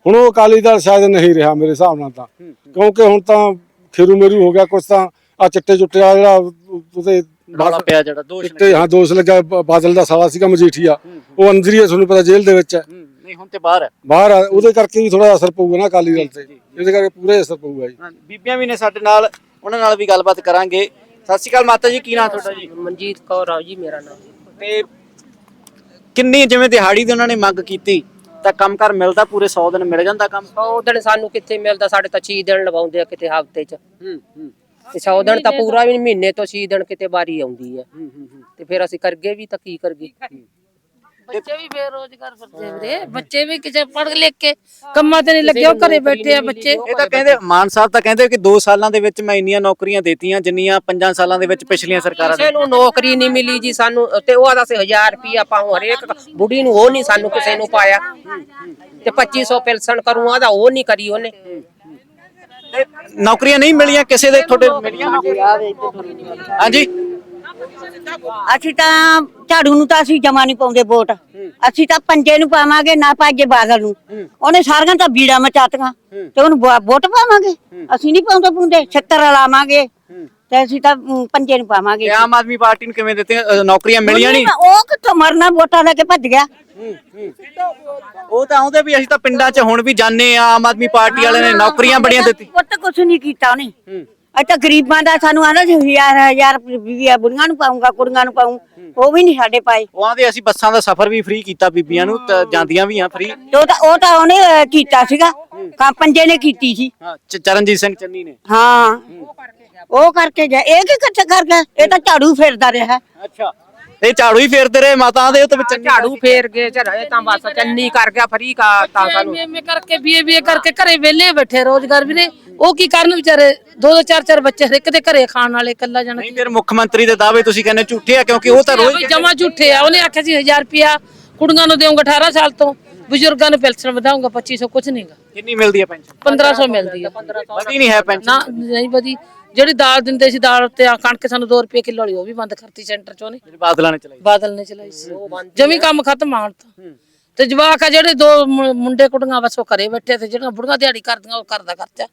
ਹੁਣ ਉਹ ਅਕਾਲੀ ਦਲ ਸ਼ਾਇਦ ਨਹੀਂ ਰਿਹਾ ਮੇਰੇ ਹਿਸਾਬ ਨਾਲ ਤਾਂ। ਕਿਉਂਕਿ ਹੁਣ ਤਾਂ ਖੇਰੂ ਮੇਰੂ ਹੋ ਗਿਆ ਕੁਛ ਤਾਂ ਆ ਚਿੱਟੇ ਚੁੱਟੇ ਆ ਜਿਹੜਾ ਉਹਦੇ ਰੌਲਾ ਪਿਆ ਜਿਹੜਾ ਦੋਸ਼ ਚਿੱਟੇ ਹਾਂ ਦੋਸ਼ ਲੱਗਾ ਬ- ਬਾਦਲ ਦਾ ਸਾਲਾ ਸੀਗਾ ਮਜੀਠੀਆ। ਉਹ ਅੰਦਰ ਹੀ ਹੈ ਤੁਹਾਨੂੰ ਪਤਾ ਜੇਲ੍ਹ ਦੇ ਵਿੱਚ ਹੈ ਹੂੰ, ਨਹੀਂ ਹੁਣ ਤੇ ਬਾਹਰ ਹੈ। ਬਾਹਰ ਆ, ਉਹਦੇ ਕਰਕੇ ਵੀ ਥੋੜਾ ਅਸਰ ਪਊਗਾ ਨਾ ਅਕਾਲੀ ਦਲ ਤੇ। ਇਹਦੇ ਕਰਕੇ ਪੂਰੇ ਅਸਰ ਪਊਗਾ ਜੀ। ਹਾਂ, ਬੀਬੀਆਂ ਵੀ ਨੇ ਸਾਡੇ ਨਾਲ ਉਹਨਾਂ ਨਾਲ ਵੀ ਗੱਲਬਾਤ ਕਰਾਂਗੇ। ਸਤਿ ਸ਼੍ਰੀ ਅਕਾਲ ਮਾਤਾ ਜੀ ਕੀ ਨਾਮ ਤੁਹਾਡਾ ਜੀ? ਮਨਜੀਤ ਕੌਰ ਆ ਜੀ ਮੇਰਾ ਨਾਮ। ਤੇ ਕਿੰਨੀ ਜਿਵੇਂ ਦਿਹਾੜੀ ਦੀ ਉਹਨਾਂ ਨੇ ਮੰਗ ਕੀਤੀ ਤਾਂ ਕੰਮਕਾਰ ਮਿਲਦਾ ਪੂਰੇ 100 ਦਿਨ ਮਿਲ ਜਾਂਦਾ ਕੰਮ? ਉਹ ਦਿਨ ਸਾਨੂੰ ਕਿੱਥੇ ਮਿਲਦਾ? ਸਾਡੇ ਤਾਂ 6 ਦਿਨ ਲਵਾਉਂਦੇ ਆ ਕਿਤੇ ਹਫ਼ਤੇ 'ਚ। ਹੂੰ ਹੂੰ। ਤੇ 100 ਦਿਨ ਤਾਂ ਪੂਰਾ ਵੀ ਨੀ, ਮਹੀਨੇ ਤੋਂ 6 ਦਿਨ ਕਿਤੇ ਵਾਰੀ ਆਉਂਦੀ ਆ। ਹੂੰ ਹੂੰ ਤੇ ਫਿਰ ਅਸੀਂ ਕਰਗੇ ਵੀ ਤਾਂ ਕੀ ਕਰਗੇ? ਬੱਚੇ ਵੀ ਬੇਰੋਜ਼ਗਾਰ ਫਿਰਦੇ ਵੀਰੇ। ਬੱਚੇ ਵੀ ਕਿਸੇ ਪੜ੍ਹ ਲਿਖ ਕੇ ਕੰਮਾਂ ਤੇ ਨਹੀਂ ਲੱਗੇ ਉਹ ਘਰੇ ਬੈਠੇ ਆ ਬੱਚੇ। ਇਹ ਤਾਂ ਕਹਿੰਦੇ ਮਾਨ ਸਾਹਿਬ ਤਾਂ ਕਹਿੰਦੇ ਕਿ 2 ਸਾਲਾਂ ਦੇ ਵਿੱਚ ਮੈਂ ਇੰਨੀਆਂ ਨੌਕਰੀਆਂ ਦੇਤੀਆਂ ਜਿੰਨੀਆਂ 5 ਸਾਲਾਂ ਦੇ ਵਿੱਚ ਪਿਛਲੀਆਂ ਸਰਕਾਰਾਂ ਕਿਸੇ ਨੂੰ ਨੌਕਰੀ ਨਹੀਂ ਮਿਲੀ ਜੀ ਸਾਨੂੰ ਤੇ ਉਹ ਆਦਾ ਸੀ 1000 ਰੁਪਿਆ ਆਪਾਂ ਹੁਣ ਹਰੇਕ ਬੁੜੀ ਨੂੰ ਉਹ ਨਹੀਂ ਸਾਨੂੰ ਕਿਸੇ ਨੂੰ ਪਾਇਆ। ਤੇ 2500 ਪੈਨਸ਼ਨ ਕਰੂੰ ਆਦਾ ਉਹ ਨਹੀਂ ਕਰੀ ਉਹਨੇ। ਨੌਕਰੀਆਂ ਨਹੀਂ ਮਿਲੀਆਂ ਕਿਸੇ ਦੇ ਤੁਹਾਡੇ ਮਿਲੀਆਂ? ਹਾਂਜੀ। ਅਸੀਂ ਤਾਂ ਝਾੜੂ ਨੂੰ ਤਾਂ ਅਸੀਂ ਜਮਾ ਨਹੀਂ ਪਾਉਂਦੇ ਵੋਟ। ਅਸੀਂ ਤਾਂ ਪੰਜੇ ਨੂੰ ਪਾਵਾਂਗੇ ਨਾ ਪਾਜੇ ਬਾਦਲ ਨੂੰ। ਉਹਨੇ ਸਾਰੀਆਂ ਤਾਂ ਬੀੜਾ ਮਚਾਤੀਆਂ। ਤੇ ਉਹਨੂੰ ਵੋਟ ਪਾਵਾਂਗੇ? ਅਸੀਂ ਨਹੀਂ ਪਾਉਂਦੇ ਪੁੰਦੇ 76 ਲਾਵਾਂਗੇ। ਤੇ ਅਸੀਂ ਤਾਂ ਪੰਜੇ ਨੂੰ ਪਾਵਾਂਗੇ। ਆਮ ਆਦਮੀ ਪਾਰਟੀ ਨੂੰ ਕਿਵੇਂ ਦਿੱਤੇ ਨੌਕਰੀਆਂ ਮਿਲੀਆਂ ਨਹੀਂ? ਉਹ ਕਿੱਥੋਂ ਮਰਨਾ ਵੋਟਾਂ ਲੈ ਕੇ ਭੱਜ ਗਿਆ। ਉਹ ਤਾਂ ਆਉਂਦੇ ਵੀ ਅਸੀਂ ਤਾਂ ਪਿੰਡਾਂ 'ਚ ਹੁਣ ਵੀ ਜਾਂਦੇ ਆ ਆਮ ਆਦਮੀ ਪਾਰਟੀ ਵਾਲਿਆਂ ਨੇ ਨੌਕਰੀਆਂ ਬੜੀਆਂ ਦਿੱਤੀ ਪੁੱਤ ਕੁਛ ਨਹੀਂ ਕੀਤਾ ਉਹਨੇ। ਅੱਜ ਤਾਂ ਗਰੀਬਾਂ ਦਾ ਸਾਨੂੰ ਆਂਦਾ ਸੀ ਹਜ਼ਾਰ ਹਜ਼ਾਰ ਬੀਬੀਆਂ ਬੁੜੀਆਂ ਨੂੰ ਪਾਉਂਗਾ ਕੁੜੀਆਂ ਨੂੰ ਪਾਉਂ ਉਹ ਵੀ ਨਹੀਂ ਸਾਡੇ ਪਾਏ। ਉਹ ਆਂਦੇ ਅਸੀਂ ਬੱਸਾਂ ਦਾ ਸਫ਼ਰ ਵੀ ਫ੍ਰੀ ਕੀਤਾ ਬੀਬੀਆਂ ਨੂੰ ਤਾਂ ਜਾਂਦੀਆਂ ਵੀ ਆ ਫ੍ਰੀ ਉਹ ਤਾਂ ਉਹ ਤਾਂ ਉਹਨੇ ਅਹ, ਕੀਤਾ ਸੀਗਾ। ਕਾ ਪੰਜੇ ਨੇ ਕੀਤੀ ਸੀ। ਹਾਂ ਚ- ਚਰਨਜੀਤ ਸਿੰਘ ਚੰਨੀ ਨੇ। ਹਾਂ। ਉਹ ਕਰਕੇ ਗਿਆ। ਇਹ ਕੀ ਕਿੱਥੇ ਕਰ ਗਿਆ? ਇਹ ਤਾਂ ਝਾੜੂ ਫੇਰਦਾ ਰਿਹਾ। ਅੱਛਾ। ਇਹ ਝਾੜੂ ਹੀ ਫੇਰਦੇ ਰਹੇ ਮਾਤਾ ਦੇ ਤੇ ਵਿੱਚ ਝਾੜੂ ਫੇਰ ਕੇ ਚੜਾਏ ਤਾਂ ਬਸ ਚੰਨੀ ਕਰ ਗਿਆ ਫਰੀ ਕਾ ਤਾਂ ਸਾਨੂੰ। ਐਮਏ ਕਰਕੇ ਬੀਏ ਬੀਏ ਕਰਕੇ ਘਰੇ ਵਿਹਲੇ ਬੈਠੇ ਰੋਜ਼ਗਾਰ ਵੀਰੇ। ਉਹ ਕੀ ਕਰਨ ਵਿਚਾਰੇ? ਦੋ ਦੋ ਚਾਰ ਚਾਰ ਬੱਚੇ ਹਰ ਇੱਕ ਦੇ ਘਰੇ ਖਾਣ ਵਾਲੇ ਇਕੱਲਾ ਜਾਣਾ ਨਹੀਂ ਫਿਰ ਮੁੱਖ ਮੰਤਰੀ ਦੇ ਦਾਅਵੇ ਤੁਸੀਂ ਕਹਿੰਦੇ ਝੂਠੇ ਆ ਕਿਉਂਕਿ ਉਹ ਤਾਂ ਰੋਜ਼ ਜਮਾ ਝੂਠੇ ਆ। ਉਹਨੇ ਆਖਿਆ ਸੀ 1000 ਰੁਪਿਆ ਕੁੜੀਆਂ ਨੂੰ ਦੇਵਾਂਗਾ 18 ਸਾਲ ਤੋਂ। ਬਜ਼ੁਰਗਾਂ ਨੂੰ ਪੈਨਸ਼ਨ ਵਧਾਉਂਗਾ 2500 ਕੁਝ ਨਹੀਂਗਾ ਕਿੰਨੀ ਮਿਲਦੀ ਹੈ ਪੈਨਸ਼ਨ? 1500 ਮਿਲਦੀ ਆ। ਵਧੀ ਨਹੀਂ ਹੈ ਪੈਨਸ਼ਨ। ਨਾ ਨਹੀਂ ਵਧੀ। ਜਿਹੜੀ ਦਾਲ ਦਿੰਦੇ ਸੀ ਦਾਲ ਤੇ ਆ ਕਣਕ ਸਾਨੂੰ 2 ਰੁਪਏ ਕਿਲੋ ਵਾਲੀ ਉਹ ਵੀ ਬੰਦ ਕਰਤੀ ਸੈਂਟਰ ਚੋਂ ਨੇ। ਜਿਹੜੀ ਬਾਦਲਾਂ ਨੇ ਚਲਾਈ। ਬਾਦਲ ਨੇ ਚਲਾਈ ਸੀ। ਜਮੀ ਕੰਮ ਖਤਮ ਆਣ ਤਾਂ। ਤੇ ਜਵਾਕ ਆ ਜਿਹੜੇ ਦੋ ਮੁੰਡੇ ਕੁੜੀਆਂ ਬਸ ਉਹ ਘਰੇ ਬੈਠੇ ਤੇ ਜਿਹੜੀਆਂ ਬੁੜੀਆਂ ਦਿਹਾੜੀ ਕਰਦੀਆਂ ਉਹ ਕਰਦਾ ਖਰਚਾ।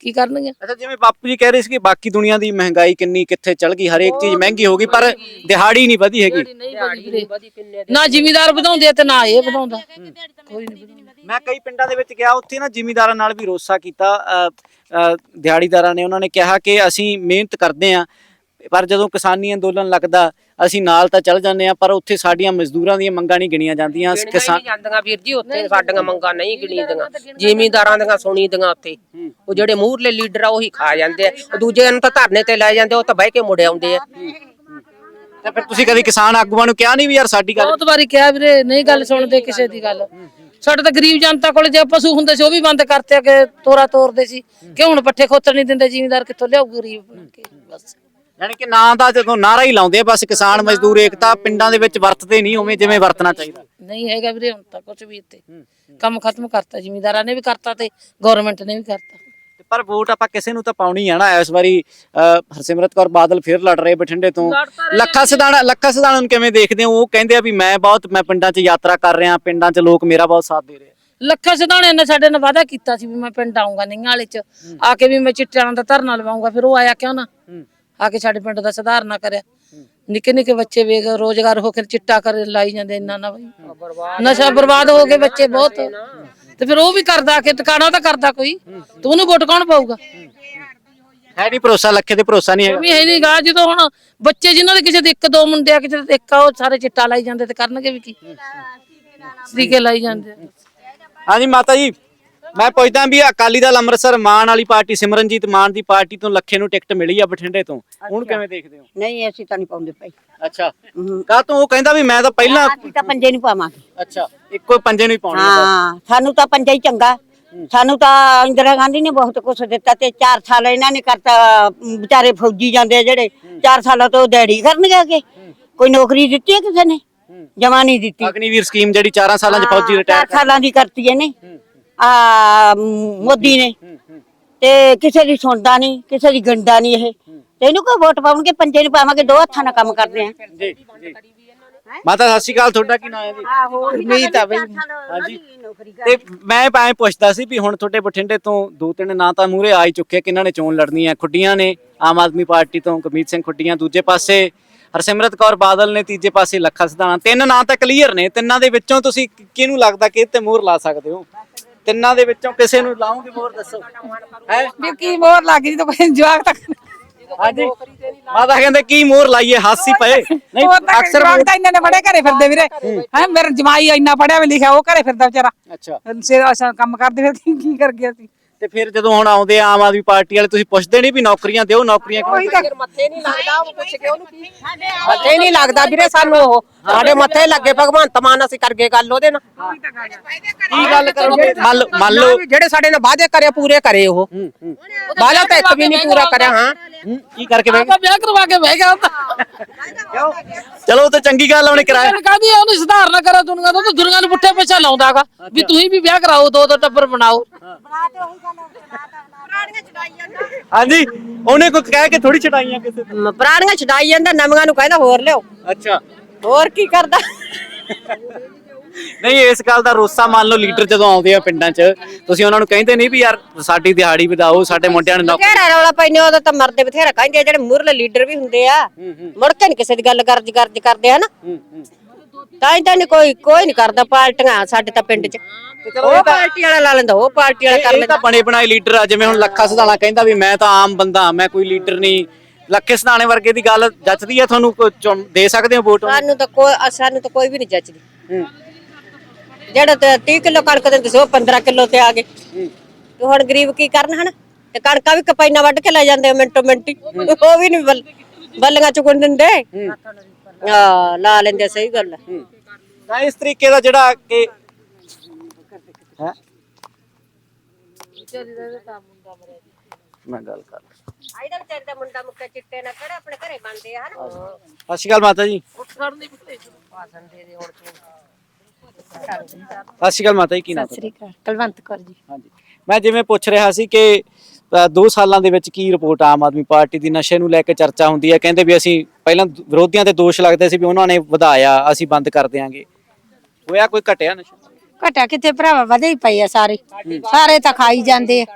ਕੀ ਕਰਨਗੇ ਅੱਛਾ ਜਿਵੇਂ ਬਾਪੂ ਜੀ ਕਹਿ ਰਹੇ ਸੀ ਕਿ ਬਾਕੀ ਦੁਨੀਆ ਦੀ ਮਹਿੰਗਾਈ ਕਿੰਨੀ ਕਿੱਥੇ ਚਲ ਗਈ ਹਰੇਕ ਚੀਜ਼ ਮਹਿੰਗੀ ਹੋ ਗਈ ਪਰ ਦਿਹਾੜੀ ਨਹੀਂ ਵਧੀ ਹੈਗੀ। ਨਹੀਂ ਵਧੀ ਵੀਰੇ। ਨਾ ਜ਼ਿਮੀਦਾਰ ਵਧਾਉਂਦੇ ਤੇ ਨਾ ਇਹ ਵਧਾਉਂਦਾ। ਕੋਈ ਨਹੀਂ ਮੈਂ ਕਈ ਪਿੰਡਾਂ ਦੇ ਵਿੱਚ ਗਿਆ ਉੱਥੇ ਨਾ ਜ਼ਿਮੀਂਦਾਰਾਂ ਨਾਲ ਵੀ ਰੋਸਾ ਕੀਤਾ ਦਿਹਾੜੀਦਾਰਾਂ ਨੇ ਉਹਨਾਂ ਨੇ ਕਿਹਾ ਕਿ ਅਸੀਂ ਮਿਹਨਤ ਕਰਦੇ ਆਂ ਪਰ ਜਦੋਂ ਕਿਸਾਨੀ ਅੰਦੋਲਨ ਲੱਗਦਾ ਅਸੀਂ ਨਾਲ ਤਾਂ ਚੱਲ ਜਾਂਦੇ ਆ ਪਰ ਉੱਥੇ ਸਾਡੀਆਂ ਮਜ਼ਦੂਰਾਂ ਦੀਆਂ ਮੰਗਾਂ ਨਹੀਂ ਗਿਣੀਆਂ ਜਾਂਦੀਆਂ। ਕਿਸਾਨ ਜਾਂਦੀਆਂ ਵੀਰ ਜੀ ਉੱਥੇ ਸਾਡੀਆਂ ਮੰਗਾਂ ਨਹੀਂ ਗਿਣੀਦੀਆਂ ਜ਼ਿਮੀਂਦਾਰਾਂ ਦੀਆਂ ਸੁਣੀਦੀਆਂ ਉੱਥੇ। ਉਹ ਜਿਹੜੇ ਮੂਹਰਲੇ ਲੀਡਰ ਆ ਉਹੀ ਖਾ ਜਾਂਦੇ ਆ। ਉਹ ਦੂਜੇ ਨੂੰ ਤਾਂ ਧਰਨੇ ਤੇ ਲੈ ਜਾਂਦੇ ਉਹ ਤਾਂ ਬਹਿ ਕੇ ਮੁੜ ਆਉਂਦੇ ਆ। ਤੇ ਫਿਰ ਤੁਸੀਂ ਕਦੀ ਕਿਸਾਨ ਆਗੂਆਂ ਨੂੰ ਕਿਹਾ ਨਹੀਂ ਵੀ ਯਾਰ ਸਾਡੀ ਗੱਲ ਬਹੁਤ ਵਾਰੀ ਕਿਹਾ ਵੀਰੇ ਨਹੀਂ ਗੱਲ ਸੁਣਦੇ ਕਿਸੇ ਦੀ ਗੱਲ। ਸਾਡੇ ਤਾਂ ਗਰੀਬ ਜਨਤਾ ਕੋਲ ਜੇ ਪਸ਼ੂ ਹੁੰਦੇ ਸੀ ਉਹ ਵੀ ਬੰਦ ਕਰਤੇ ਕਿ ਤੋਰਾ ਤੋਰਦੇ ਸੀ। ਕਿ ਹੁਣ ਪੱਠੇ ਖੋਤਰ ਨਹੀਂ ਦਿੰਦੇ ਜ਼ਿਮੀਦਾਰ ਕਿੱਥੋਂ ਲਿਆਊ ਗਰੀਬ ਬਣ ਕੇ? ਬਸ। ਯਾਨੀ ਕਿ ਨਾਂ ਦਾ ਜਦੋਂ ਨਾਰਾ ਹੀ ਲਾਉਂਦੇ ਆ ਬਸ ਕਿਸਾਨ ਮਜ਼ਦੂਰ ਏਕਤਾ ਪਿੰਡਾਂ ਦੇ ਵਿੱਚ ਵਰਤਦੇ ਨਹੀਂ ਉਵੇਂ ਜਿਵੇਂ ਵਰਤਣਾ ਚਾਹੀਦਾ। ਨਹੀਂ ਹੈਗਾ ਵੀਰੇ ਹੁਣ ਤਾਂ ਕੁਝ ਵੀ ਇੱਥੇ। ਕੰਮ ਖਤਮ ਕਰਤਾ ਜ਼ਿਮੀਂਦਾਰਾਂ ਨੇ ਵੀ ਕਰਤਾ ਤੇ ਗਵਰਨਮੈਂਟ ਨੇ ਵੀ ਕਰਤਾ। ਪਰ ਵੋਟ ਆਪਾਂ ਕਿਸੇ ਨੂੰ ਤਾਂ ਪਾਉਣੀ ਆ ਨਾ ਇਸ ਵਾਰੀ ਹਰਸਿਮਰਤ ਕੌਰ ਬਾਦਲ ਫਿਰ ਲੜ ਰਹੇ ਬਠਿੰਡੇ ਤੋਂ। ਲੱਖਾ ਸਿਧਾਣਾ ਲੱਖਾ ਸਿਧਾਣਾ ਨੂੰ ਕਿਵੇਂ ਦੇਖਦੇ ਹੋ? ਉਹ ਕਹਿੰਦੇ ਆ ਵੀ ਮੈਂ ਬਹੁਤ ਮੈਂ ਪਿੰਡਾਂ 'ਚ ਯਾਤਰਾ ਕਰ ਰਿਹਾ ਪਿੰਡਾਂ 'ਚ ਲੋਕ ਮੇਰਾ ਬਹੁਤ ਸਾਥ ਦੇ ਰਹੇ ਲੱਖਾ ਸਿਧਾਣੇ ਨੇ ਸਾਡੇ ਨਾਲ ਵਾਅਦਾ ਕੀਤਾ ਸੀ ਵੀ ਮੈਂ ਪਿੰਡ ਆਉਂਗਾ ਨਿੰਗਾਂ ਵਾਲੇ ਚ। ਆ ਕੇ ਵੀ ਮੈਂ ਚਿੱਟਿਆਂ ਦਾ ਧਰਨਾ ਲਵਾਉਂਗਾ ਫਿਰ ਉਹ ਆਇਆ ਕਿਉਂ ਨਾ? ਆ ਕੇ ਸਾਡੇ ਪਿੰਡ ਦਾ ਸੁਧਾਰਨਾ ਕਰਿਆ। ਨਿੱਕੇ ਨਿੱਕੇ ਬੱਚੇ ਵੇਖ ਰੋਜ਼ਗਾਰ ਹੋ ਕੇ ਚਿੱਟਾ ਕਰ ਲਾਈ ਜਾਂਦੇ ਇੰਨਾ ਨਾ ਬਈ। ਨਸ਼ਾ ਬਰਬਾਦ ਹੋ ਗਏ ਬੱਚੇ ਬਹੁਤ। ਤੇ ਫਿਰ ਉਹ ਵੀ ਕਰਦਾ ਕਿ ਟਿਕਾਣਾ ਤਾਂ ਕਰਦਾ ਕੋਈ। ਤੇ ਉਹਨੂੰ ਵੋਟ ਕੌਣ ਪਾਊਗਾ? ਹੈ ਨਹੀਂ ਭਰੋਸਾ ਲੱਖੇ ਤੇ ਭਰੋਸਾ ਨਹੀਂ ਹੈਗਾ ਵੀ ਹੈ ਨਹੀਂ ਗਾ ਜਦੋਂ ਹੁਣ ਬੱਚੇ ਜਿਨ੍ਹਾਂ ਦੇ ਕਿਸੇ ਦੇ ਇੱਕ ਦੋ ਮੁੰਡੇ ਆ ਕਿਸੇ ਦੇ ਇੱਕ ਆ ਉਹ ਸਾਰੇ ਚਿੱਟਾ ਲਾਈ ਜਾਂਦੇ ਤੇ ਕਰਨਗੇ ਵੀ ਕੀ? ਸਰੀਕੇ ਲਾਈ ਜਾਂਦੇ। ਹਾਂਜੀ ਮਾਤਾ ਜੀ ਮੈਂ ਪੁੱਛਦਾ ਵੀ ਅਕਾਲੀ ਦਲ ਅੰਮ੍ਰਿਤਸਰ ਮਾਨ ਵਾਲੀ ਪਾਰਟੀ ਸਿਮਰਨਜੀਤ ਮਾਨ ਦੀ ਪਾਰਟੀ ਤੋਂ ਲੱਖੇ ਨੂੰ ਟਿਕਟ ਮਿਲੀ ਆ ਬਠਿੰਡੇ ਤੋਂ। ਹੁਣ ਕਿਵੇਂ ਦੇਖਦੇ ਹੋ? ਨਹੀਂ ਅਸੀਂ ਤਾਂ ਨਹੀਂ ਪਾਉਂਦੇ ਭਾਈ। ਅੱਛਾ। ਕਾ ਤੂੰ? ਉਹ ਕਹਿੰਦਾ ਵੀ ਮੈਂ ਤਾਂ ਪਹਿਲਾਂ ਅਸੀਂ ਤਾਂ ਪੰਜੇ ਨੂੰ ਪਾਵਾਂਗੇ। ਅੱਛਾ ਇੱਕੋ ਪੰਜੇ ਨੂੰ ਹੀ ਪਾਉਣੀ। ਹਾਂ ਸਾਨੂੰ ਤਾਂ ਪੰਜਾ ਹੀ ਚੰਗਾ। ਸਾਨੂੰ ਤਾਂ ਇੰਦਰਾ ਗਾਂਧੀ ਨੇ ਬਹੁਤ ਕੁਝ ਦਿੱਤਾ ਤੇ 4 ਸਾਲ ਇਹਨਾਂ ਨੇ ਕਰਤਾ ਵਿਚਾਰੇ ਫੌਜੀ ਜਾਂਦੇ ਜਿਹੜੇ। 4 ਸਾਲਾਂ ਤੋਂ ਦਿਹਾੜੀ ਕਰਨਗੇ ਅੱਗੇ। ਕੋਈ ਨੌਕਰੀ ਦਿੱਤੀ ਹੈ ਕਿਸੇ ਨੇ? ਜਮਾ ਨਹੀਂ ਦਿੱਤੀ। ਅਗਨੀਵੀਰ ਸਕੀਮ ਜਿਹੜੀ 4 ਸਾਲਾਂ 'ਚ ਫੌਜੀ 4 ਰਿਟਾਇਰ ਸਾਲਾਂ ਦੀ ਕਰਤੀ ਇਹਨੇ। ਆ ਮੋਦੀ ਨੇ। ਤੇ ਕਿਸੇ ਦੀ ਸੁਣਦਾ ਨਹੀਂ ਕਿਸੇ ਦੀ ਗੰਡਾ ਨਹੀਂ ਇਹ। ਤੇ ਇਹਨੂੰ ਕੋਈ ਵੋਟ ਪਾਉਣਗੇ ਪੰਜੇ ਨੂੰ ਪਾਵਾਂਗੇ ਦੋ ਹੱਥਾਂ ਨਾਲ ਕੰਮ ਕਰਦੇ ਆ। ਜੀ ਜੀ। ਮਾਤਾ ਸਤਿ ਸ਼੍ਰੀ ਅਕਾਲ ਤੁਹਾਡਾ ਕੀ ਨਾਮ ਹੈ ਜੀ? ਉਮੀਦ ਆ ਬਈ ਹਾਂਜੀ। ਤੇ ਮੈਂ ਐਂ ਪੁੱਛਦਾ ਸੀ ਵੀ ਹੁਣ ਤੁਹਾਡੇ ਬਠਿੰਡੇ ਤੋਂ ਦੋ ਤਿੰਨ ਨਾਂ ਤਾਂ ਮੂਰੇ ਆ ਹੀ ਚੁੱਕੇ ਕਿਹਨਾਂ ਨੇ ਚੋਣ ਲੜਨੀ ਹੈ ਖੁੱਡੀਆਂ ਨੇ ਆਮ ਆਦਮੀ ਪਾਰਟੀ ਤੋਂ ਗੁਰਮੀਤ ਸਿੰਘ ਖੁੱਡੀਆਂ ਦੂਜੇ ਪਾਸੇ ਹਰਸਿਮਰਤ ਕੌਰ ਬਾਦਲ ਨੇ ਤੀਜੇ ਪਾਸੇ ਲੱਖਾ ਸਿਧਾਣਾ। ਤਿੰਨ ਨਾਂ ਤਾਂ ਕਲੀਅਰ ਨੇ ਤਿੰਨਾਂ ਦੇ ਵਿੱਚੋਂ ਤੁਸੀਂ ਕਿ- ਕਿਹਨੂੰ ਲੱਗਦਾ ਕਿ ਤੇ ਮੋਹਰ ਲਾ ਸਕਦੇ ਹੋ? ਤਿੰਨਾਂ ਦੇ ਵਿੱਚੋਂ ਕਿਸੇ ਨੂੰ ਲਾਉਂਗੇ ਮੋਹਰ ਦੱਸੋ। ਹੈ? ਵੀ ਕੀ ਮੋਹਰ ਲੱਗ ਗਈ ਤਾਂ ਕੋਈ ਜਵਾਕ ਤੱਕ ਹਾਂਜੀ। ਮਾਤਾ ਕਹਿੰਦੇ ਕੀ ਮੋਹਰ ਲਾਈਏ ਹਾਸੀ ਪਏ? ਨਹੀਂ ਅਕਸਰ ਜਵਾਕ ਤਾਂ ਇੰਨੇ ਨੇ ਬੜੇ ਘਰੇ ਫਿਰਦੇ ਵੀਰੇ। ਹੈ। ਮੇਰਾ ਜਮਾਈ ਇੰਨਾ ਪੜਿਆ ਵੀ ਲਿਖਿਆ ਉਹ ਘਰੇ ਫਿਰਦਾ ਵਿਚਾਰਾ। ਅੱਛਾ। ਸਿਰ ਅਸਾਂ ਕੰਮ ਕਰਦੇ ਫਿਰ ਕੀ ਕੀ ਕਰ ਗਿਆ ਸੀ? ਤੇ ਫਿਰ ਜਦੋਂ ਹੁਣ ਆਉਂਦੇ ਆਮ ਆਦਮੀ ਪਾਰਟੀ ਵਾਲੇ ਤੁਸੀਂ ਪੁੱਛਦੇ ਨਹੀਂ ਵੀ ਨੌਕਰੀਆਂ ਦਿਓ ਨੌਕਰੀਆਂ ਕਿਉਂ ਮੱਥੇ ਨਹੀਂ ਲੱਗਦਾ ਉਹ ਪੁੱਛ ਕੇ ਉਹਨੂੰ ਕੀ ਮੱਥੇ ਨਹੀਂ ਲੱਗਦਾ ਵੀਰੇ ਸਾਨੂੰ ਉਹ। ਸਾਡੇ ਮੱਥੇ ਲੱਗੇ ਭਗਵੰਤ ਮਾਨ ਅਸੀਂ ਕਰਗੇ ਗੱਲ ਉਹਦੇ ਨਾਲ। ਕੀ ਗੱਲ ਕਰੋਗੇ? ਮੰਨ ਲਓ ਮੰਨ ਲਓ ਵੀ ਜਿਹੜੇ ਸਾਡੇ ਨਾਲ ਵਾਅਦੇ ਕਰੇ ਪੂਰੇ ਕਰੇ ਉਹ। ਵਾਅਦਾ ਤਾਂ ਇੱਕ ਵੀ ਨਹੀਂ ਪੂਰਾ ਕਰਿਆ ਹਾਂ। ਹੂੰ, ਕੀ ਕਰਕੇ ਬਹਿ ਆਪਾਂ ਵਿਆਹ ਕਰਵਾ ਕੇ ਬਹਿ ਗਿਆ ਉਹ ਤਾਂ। ਗਏ ਚਲੋ ਉਹ ਤਾਂ ਚੰਗੀ ਗੱਲ ਉਹਨੇ ਕਰਾਇਆ। ਗੱਲ ਕਾਦੀ ਉਹਨੂੰ ਸੁਧਾਰਨਾ ਕਰੋ ਦੁਨੀਆ ਤੋਂ ਦੁਨੀਆ ਨੂੰ ਪੁੱਠੇ ਪਿੱਛੇ ਲਾਉਂਦਾਗਾ ਵੀ ਤੁਸੀਂ ਵੀ ਵਿਆਹ ਕਰਾਓ ਦੋ ਦੋ ਟੱਬਰ ਬਣਾਓ। ਹਾਂਜੀ ਉਹਨੇ ਕੋਈ ਕਹਿ ਕੇ ਥੋੜੀ ਛਡਾਈਆਂ ਕਿਸੇ ਤੋਂ? ਪੁਰਾਣੀਆਂ ਛਡਾਈ ਜਾਂਦਾ ਨਵੀਆਂ ਨੂੰ ਕਹਿੰਦਾ ਹੋਰ ਲਿਓ ਅੱਛਾ। ਹੋਰ ਕੀ ਕਰਦਾ? ਨਹੀਂ ਇਸ ਗੱਲ ਦਾ ਰੋਸਾ ਮੰਨ ਲਓ ਲੀਡਰ ਜਦੋਂ ਆਉਂਦੇ ਆ ਪਿੰਡਾਂ 'ਚ ਤੁਸੀਂ ਉਹਨਾਂ ਨੂੰ ਕਹਿੰਦੇ ਨਹੀਂ ਵੀ ਯਾਰ ਸਾਡੀ ਦਿਹਾੜੀ ਵਧਾਓ ਸਾਡੇ ਮੁੰਡਿਆਂ ਨੂੰ ਨੌਕਰੀ ਬਥੇਰਾ ਰੌਲਾ ਪੈਨੇ ਉਹਦਾ ਤਾਂ ਮਰਦੇ ਬਥੇਰਾ ਕਹਿੰਦੇ ਆ, ਜਿਹੜੇ ਮੁਰਲੇ ਲੀਡਰ ਵੀ ਹੁੰਦੇ ਆ ਮੁੜ ਕੇ ਨੀ ਕਿਸੇ ਦੀ ਗੱਲ ਕਰਜ ਕਰਜ ਕਰਦੇ ਹਨ? ਤਾਂ ਹੀ ਤਾਂ ਨੀ ਕੋਈ ਕੋਈ ਨਹੀਂ ਕਰਦਾ ਪਾਰਟੀਆਂ ਸਾਡੇ ਤਾਂ ਪਿੰਡ 'ਚ। ਉਹ ਪਾਰਟੀ ਵਾਲਾ ਲਾ ਲੈਂਦਾ ਉਹ ਪਾਰਟੀ ਵਾਲਾ ਕਰ ਇਹ ਲੈਂਦਾ। ਤਾਂ ਬਣੇ ਬਣਾਏ ਲੀਡਰ ਆ ਜਿਵੇਂ ਹੁਣ ਲੱਖਾ ਸਿਧਾਣਾ ਕਹਿੰਦਾ ਵੀ ਮੈਂ ਤਾਂ ਆਮ ਬੰਦਾ ਮੈਂ ਕੋਈ ਲੀਡਰ ਨਹੀਂ। ਲੱਖੇ ਸਿਧਾਣੇ ਵਰਗੇ ਦੀ ਗੱਲ ਜੱਚਦੀ ਆ ਤੁਹਾਨੂੰ ਕੋਈ ਚੁਣ- ਦੇ ਸਕਦੇ ਹੋ ਵੋਟ ਸਾਨੂੰ ਤਾਂ ਕੋਈ ਅ, ਸਾਨੂੰ ਤਾਂ ਕੋਈ ਵੀ ਨਹੀਂ ਜੱਚਦੀ। ਜਿਹੜਾ ਤੇ 30 ਕਿਲੋ ਕਣਕ ਦਿੰਦੇ ਸੀ ਉਹ 15 ਕਿਲੋ ਤੇ ਆ ਗਏ। ਤੇ ਹੁਣ ਗਰੀਬ ਕੀ ਕਰਨ ਹਨ? ਤੇ ਕਣਕਾਂ ਵੀ ਕਪਾਈਨਾ ਵੱਢ ਕੇ ਲੈ ਜਾਂਦੇ ਆ ਮਿੰਟੋ ਮਿੰਟੀ। ਉਹ ਵੀ ਨਹੀਂ ਬੱਲੀਆਂ ਚੁਗਣ ਦਿੰਦੇ। ਆ ਲਾ ਲੈਂਦੇ ਸਹੀ ਗੱਲ ਹੈ। ਤਾਂ ਇਸ ਤਰੀਕੇ ਦਾ ਜਿਹੜਾ ਕਿ ਹੈ? ਮੈਂ ਗੱਲ ਕਰ ਆਈਦਾ ਵਿਚਾਰੇ ਦਾ ਮੁੰਡਾ ਮੁੱਕਾ ਚਿੱਟੇ ਨਾਲ ਕਿਹੜੇ ਆਪਣੇ ਘਰੇ ਬਣਦੇ ਆ ਹਨ? ਸਤਿ ਸ਼੍ਰੀ ਅਕਾਲ ਮਾਤਾ ਜੀ। ਸਤਿ ਸ਼੍ਰੀ ਅਕਾਲ ਮਾਤਾ ਜੀ ਕੀ ਨਾਮ ਤੁਹਾਡਾ? ਅਕਾਲ। ਕਲਵੰਤ ਕੌਰ ਜੀ। ਹਾਂਜੀ। ਮੈਂ ਜਿਵੇਂ ਪੁੱਛ ਰਿਹਾ ਸੀ ਕਿ 2 ਸਾਲਾਂ ਦੇ ਵਿੱਚ ਕੀ ਰਿਪੋਰਟ ਆਮ ਆਦਮੀ ਪਾਰਟੀ ਦੀ ਨਸ਼ੇ ਨੂੰ ਲੈ ਕੇ ਚਰਚਾ ਹੁੰਦੀ ਹੈ? ਕਹਿੰਦੇ ਵੀ ਅਸੀਂ ਪਹਿਲਾਂ ਵਿਰੋਧੀਆਂ ਤੇ ਦੋਸ਼ ਲੱਗਦੇ ਸੀ ਵੀ ਉਹਨਾਂ ਨੇ ਵਧਾਇਆ ਅਸੀਂ ਬੰਦ ਕਰ ਦਿਆਂਗੇ। ਹੋਇਆ ਕੋਈ ਘਟਿਆ ਨਸ਼ਾ? ਘਟਾ ਕਿਤੇ ਭਰਾਵਾ ਵਧੇ ਹੀ ਪਏ ਆ ਸਾਰੇ। ਸਾਰੇ ਤਾਂ ਖਾਈ ਜਾਂਦੇ ਆ।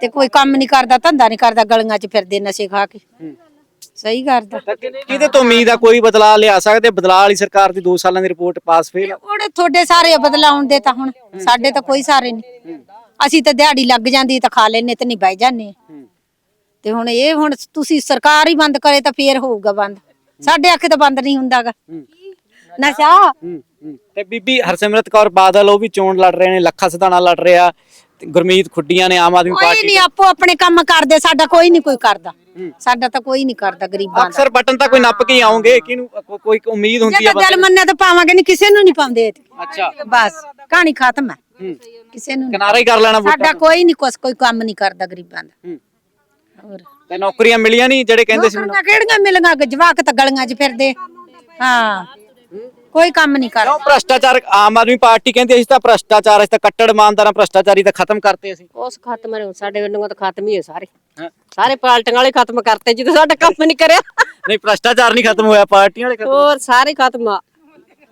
ਤੇ ਕੋਈ ਕੰਮ ਨਹੀਂ ਕਰਦਾ ਧੰਦਾ ਨਹੀਂ ਕਰਦਾ ਗਲੀਆਂ 'ਚ ਫਿਰਦੇ ਨਸ਼ੇ ਖਾ ਕੇ। ਸਹੀ ਕਰਦਾ ਕਿਹਦੇ ਤੋਂ ਉਮੀਦ ਆ ਕੋਈ ਬਦਲਾਅ ਲਿਆ ਸਕਦੇ? ਬਦਲਾਅ ਵਾਲੀ ਸਰਕਾਰ ਦੀ 2 ਸਾਲਾਂ ਦੀ ਰਿਪੋਰਟ ਪਾਸ ਫੇਲ ਉਹਦੇ ਤੁਹਾਡੇ ਸਾਰੇ ਬਦਲਾਉਣ ਦੇ ਤਾਂ ਹੁਣ ਸਾਡੇ ਤਾਂ ਕੋਈ ਸਾਰੇ ਨਹੀਂ। ਅਸੀਂ ਤਾਂ ਦਿਹਾੜੀ ਲੱਗ ਜਾਂਦੀ ਤਾਂ ਖਾ ਲੈਨੇ ਤੇ ਨਹੀਂ ਬਹਿ ਜਾਂਦੇ। ਤੇ ਹੁਣ ਇਹ ਹੁਣ ਤੁਸੀਂ ਸਰਕਾਰ ਹੀ ਬੰਦ ਕਰੇ ਤਾਂ ਫੇਰ ਹੋਊਗਾ ਬੰਦ। ਸਾਡੇ ਆਖੇ ਤਾਂ ਬੰਦ ਨਹੀਂ ਹੁੰਦਾਗਾ। ਨਸ਼ਾ? ਤੇ ਬੀਬੀ ਹਰਸਿਮਰਤ ਕੌਰ ਬਾਦਲ ਉਹ ਵੀ ਚੋਣ ਲੜ ਰਹੇ ਨੇ ਲੱਖਾ ਸਿਧਾਣਾ ਲੜ ਰਿਹਾ ਤੇ ਗੁਰਮੀਤ ਖੁੱਡੀਆਂ ਨੇ ਆਮ ਆਦਮੀ ਕੋਈ ਪਾਰਟੀ ਨਹੀਂ ਆਪੋ ਆਪਣੇ ਕੰਮ ਕਰਦੇ ਸਾਡਾ ਕੋਈ ਨਹੀਂ ਕੋਈ ਕਰਦਾ। ਸਾਡਾ ਤਾਂ ਕੋਈ ਨਹੀਂ ਕਰਦਾ ਗਰੀਬਾਂ ਦਾ। ਅਕਸਰ ਬਟਨ ਤਾਂ ਕੋਈ ਨੱਪ ਕੇ ਹੀ ਆਉਂਗੇ ਕਿਹਨੂੰ ਕੋ- ਕੋਈ ਉਮੀਦ ਹੁੰਦੀ ਜੇ ਆ ਤਾਂ ਦਿਲ ਮੰਨੇ ਤਾਂ ਪਾਵਾਂਗੇ ਨਹੀਂ ਕਿਸੇ ਨੂੰ ਨਹੀਂ ਪਾਉਂਦੇ ਇਹ ਤੇ। ਅੱਛਾ। ਬਸ ਕਹਾਣੀ ਖਤਮ ਹੈ। ਕਿਸੇ ਨੂੰ ਨੀ। ਕਿਨਾਰਾ ਹੀ ਕਰ ਲੈਣਾ ਵੋਟਾਂ ਸਾਡਾ ਕੋਈ ਨਹੀਂ ਕੁਛ ਕੋਈ ਕੰਮ ਨਹੀਂ ਕਰਦਾ ਗਰੀਬਾਂ ਦਾ। ਹੋਰ। ਤੇ ਨੌਕਰੀਆਂ ਮਿਲੀਆਂ ਨਹੀਂ ਜਿਹੜੇ ਕਹਿੰਦੇ ਸੀ ਮੈਨੂੰ? ਨੌਕਰੀਆਂ ਕਿਹੜੀਆਂ ਮਿਲੀਆਂ? ਕਿ ਜਵਾਕ ਤਾਂ ਗਲੀਆਂ 'ਚ ਫਿਰਦੇ। ਹਾਂ। ਕੋਈ ਕੰਮ ਨਹੀਂ ਕਿਉਂ ਕਰਦਾ ਭ੍ਰਸ਼ਟਾਚਾਰ ਆਮ ਆਦਮੀ ਪਾਰਟੀ ਕਹਿੰਦੀ ਅਸੀਂ ਤਾਂ ਭ੍ਰਸ਼ਟਾਚਾਰ ਅਸੀਂ ਤਾਂ ਕੱਟੜ ਇਮਾਨਦਾਰਾਂ ਭ੍ਰਸ਼ਟਾਚਾਰੀ ਤਾਂ ਖਤਮ ਕਰਤੇ ਅਸੀਂ। ਉਸ ਖਤਮ ਨੇ ਸਾਡੇ ਵੱਲੋਂ ਤਾਂ ਖਤਮ ਹੀ ਹੈ ਸਾਰੇ। ਹਾਂ। ਸਾਰੇ ਪਾਲਟੀਆਂ ਵਾਲੇ ਖਤਮ ਕਰਤੇ ਜਦੋਂ ਸਾਡਾ ਕੰਮ ਨਹੀਂ ਕਰਿਆ। ਨਹੀਂ ਭ੍ਰਸ਼ਟਾਚਾਰ ਨਹੀਂ ਖਤਮ ਹੋਇਆ ਪਾਰਟੀਆਂ ਵਾਲੇ ਖਤਮ। ਹੋਰ ਸਾਰੇ ਖਤਮ ਆ।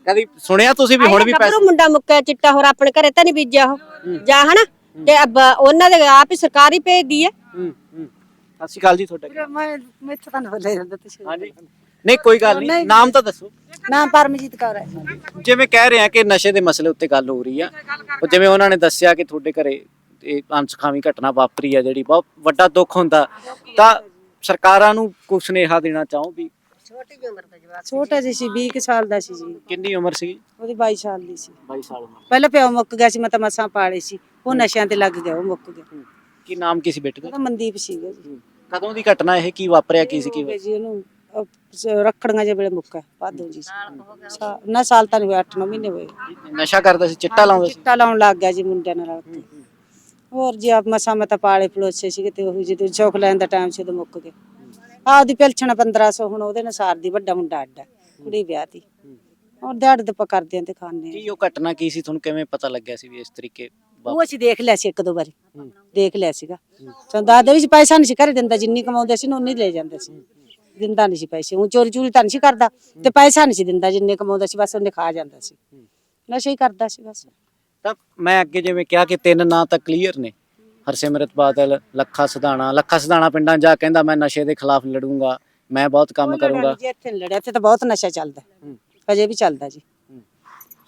ਕਦੀ ਸੁਣਿਆ ਤੁਸੀਂ ਵੀ ਹੁਣ ਵੀ ਪੈਸੇ? ਮੁੰਡਾ ਮੁੱਕਿਆ ਚਿੱਟਾ ਹੋਰ ਆਪਣੇ ਘਰੇ ਤਾਂ ਨਹੀਂ ਬੀਜਿਆ ਉਹ। ਜਾਂ ਹਨਾ ਤੇ ਅੱਬ ਉਹਨਾਂ ਦੇ ਆਪ ਹੀ ਸਰਕਾਰ ਹੀ ਭੇਜਦੀ ਹੈ। ਹੂੰ ਹੂੰ। ਸਤਿ ਸ਼੍ਰੀ ਅਕਾਲ ਜੀ ਤੁਹਾਡਾ। ਮੈਂ ਮੈਥੋਂ ਤਾਂ ਨਾ ਬੋਲੇ ਜਾਂਦਾ ਤੁਸੀਂ ਹਾਂਜੀ। ਨਹੀਂ ਕੋਈ ਗੱਲ ਨਹੀਂ। ਨਾਮ ਤਾਂ ਦੱਸੋ। ਨਾਮ ਪਰਮਜੀਤ ਕੌਰ ਹੈ। ਜਿਵੇਂ ਕਹਿ ਰਹੇ ਆ ਕਿ ਨਸ਼ੇ ਦੇ ਮਸਲੇ ਉੱਤੇ ਗੱਲ ਹੋ ਰਹੀ ਆ ਉਹ ਜਿਵੇਂ ਉਹਨਾਂ ਨੇ ਦੱਸਿਆ ਕਿ ਤੁਹਾਡੇ ਘਰੇ ਇਹ ਅਨਸਖਾਵੀ ਘਟਨਾ ਵਾਪਰੀ ਆ ਜਿਹੜੀ ਬਹੁਤ ਵੱਡਾ ਦੁੱਖ ਹੁੰਦਾ ਤਾਂ ਸਰਕਾਰਾਂ ਨੂੰ ਕੁਝ ਸੁਨੇਹਾ ਦੇਣਾ ਚਾਹੋ ਵੀ ਛੋਟਾ ਜਿਹਾ ਸੀ। 20 ਕੁ ਸਾਲ ਦਾ ਸੀ ਜੀ। ਕਿੰਨੀ ਉਮਰ ਸੀ ਉਹਦੀ 22 ਸਾਲ ਦੀ ਸੀ। 22 ਸਾਲ ਉਮਰ। ਪਹਿਲਾਂ ਪਿਓ ਮੁੱਕ ਗਿਆ ਸੀ ਮੈਂ ਤਾਂ ਮਸਾਂ ਪਾਲੇ ਸੀ ਉਹ ਨਸ਼ਿਆਂ ਤੇ ਲੱਗ ਗਿਆ ਉਹ ਮੁੱਕ ਗਿਆ। ਕੀ ਨਾਮ ਕੀ ਸੀ ਬੇਟੇ ਦਾ? ਉਹਦਾ ਮਨਦੀਪ ਸੀਗਾ ਜੀ। ਕਦੋਂ ਦੀ ਘਟਨਾ ਇਹ ਕੀ ਵਾਪਰਿਆ ਕੀ ਸੀ ਕੀ ਜੀ ਉਹਨੂੰ ਰੱਖੜੀਆਂ ਜੇ ਵੇਲੇ ਮੁੱਕਾ ਭਾਦੋ ਜੀ। ਸਾ- ਨਾ ਸਾਲ ਤਾਂ ਨਹੀਂ ਹੋਇਆ 8-9 ਮਹੀਨੇ ਹੋਏ। ਨਸ਼ਾ ਕਰਦਾ ਸੀ ਚਿੱਟਾ ਲਾਉਂਦਾ ਸੀ? ਚਿੱਟਾ ਲਾਉਣ ਲੱਗ ਗਿਆ ਜੀ ਮੁੰਡਿਆਂ ਨਾਲ ਰਲ ਕੇ। ਹੋਰ ਜੀ ਆਪ ਮਸਾਂ ਮੈਂ ਤਾਂ ਪਾਲੇ ਪਲੋਸੇ ਸੀਗੇ ਤੇ ਉਹ ਜਦੋਂ ਚੌਕ ਲੈਣ ਦਾ ਟਾਈਮ ਸੀ ਉਦੋਂ ਮੁੱਕ ਗਏ। ਆਪਦੀ ਪੈਲਛਣ 1500 ਹੁਣ ਉਹਦੇ ਨਾਲ ਸਾਰਦੀ ਵੱਡਾ ਮੁੰਡਾ ਅੱਡਾ ਕੁੜੀ ਵਿਆਹ ਦੀ। ਔਰ ਦਿਹਾੜੀ ਦੱਪਾ ਕਰਦੇ ਆਂ ਤੇ ਖਾਂਦੇ ਆਂ। ਕੀ ਉਹ ਘਟਨਾ ਕੀ ਸੀ ਤੁਹਾਨੂੰ ਕਿਵੇਂ ਪਤਾ ਲੱਗਿਆ ਸੀ ਵੀ ਇਸ ਤਰੀਕੇ ਉਹ ਅਸੀਂ ਦੇਖ ਲਿਆ ਸੀ ਇੱਕ ਦੋ ਵਾਰੀ। ਦੇਖ ਲਿਆ ਸੀਗਾ। ਸਾਨੂੰ ਦੱਸਦੇ ਵੀ ਸੀ ਪੈਸਾ ਨਹੀਂ ਸੀ ਘਰੇ ਦਿੰਦਾ ਜਿੰਨੀ ਕਮਾਉਂਦੇ ਸੀ ਨਾ ਉਨੀ ਲੈ ਜਾਂਦੇ ਸੀ। ਦਿੰਦਾ ਨਹੀਂ ਸੀ ਪੈਸੇ। ਉਹ ਚੋਰੀ ਚੂਰੀ ਤਾਂ ਨਹੀਂ ਸੀ ਕਰਦਾ ਤੇ ਪੈਸਾ ਨਹੀਂ ਸੀ ਦਿੰਦਾ ਜਿੰਨੇ ਕਮਾਉਂਦਾ ਸੀ ਬਸ ਉਹਨੇ ਖਾ ਜਾਂਦਾ ਸੀ। ਨਸ਼ਾ ਹੀ ਕਰਦਾ ਸੀ ਬਸ। ਤਾਂ ਮੈਂ ਅੱਗੇ ਜਿਵੇਂ ਕਿਹਾ ਕਿ ਤਿੰਨ ਨਾਂ ਤਾਂ ਕਲੀਅਰ ਨੇ। ਹਰਸਿਮਰਤ ਬਾਦਲ ਲੱਖਾ ਸਧਾਣਾ ਲੱਖਾ ਸਧਾਣਾ ਪਿੰਡਾਂ ਜਾ ਕਹਿੰਦਾ ਮੈਂ ਨਸ਼ੇ ਦੇ ਖਿਲਾਫ ਲੜੂੰਗਾ ਮੈਂ ਬਹੁਤ ਕੰਮ ਕਰੂੰਗਾ। ਜੀ ਇੱਥੇ ਲੜਿਆ ਇੱਥੇ ਤਾਂ ਬਹੁਤ ਨਸ਼ਾ ਚੱਲਦਾ। ਅਜੇ ਵੀ ਚੱਲਦਾ ਜੀ।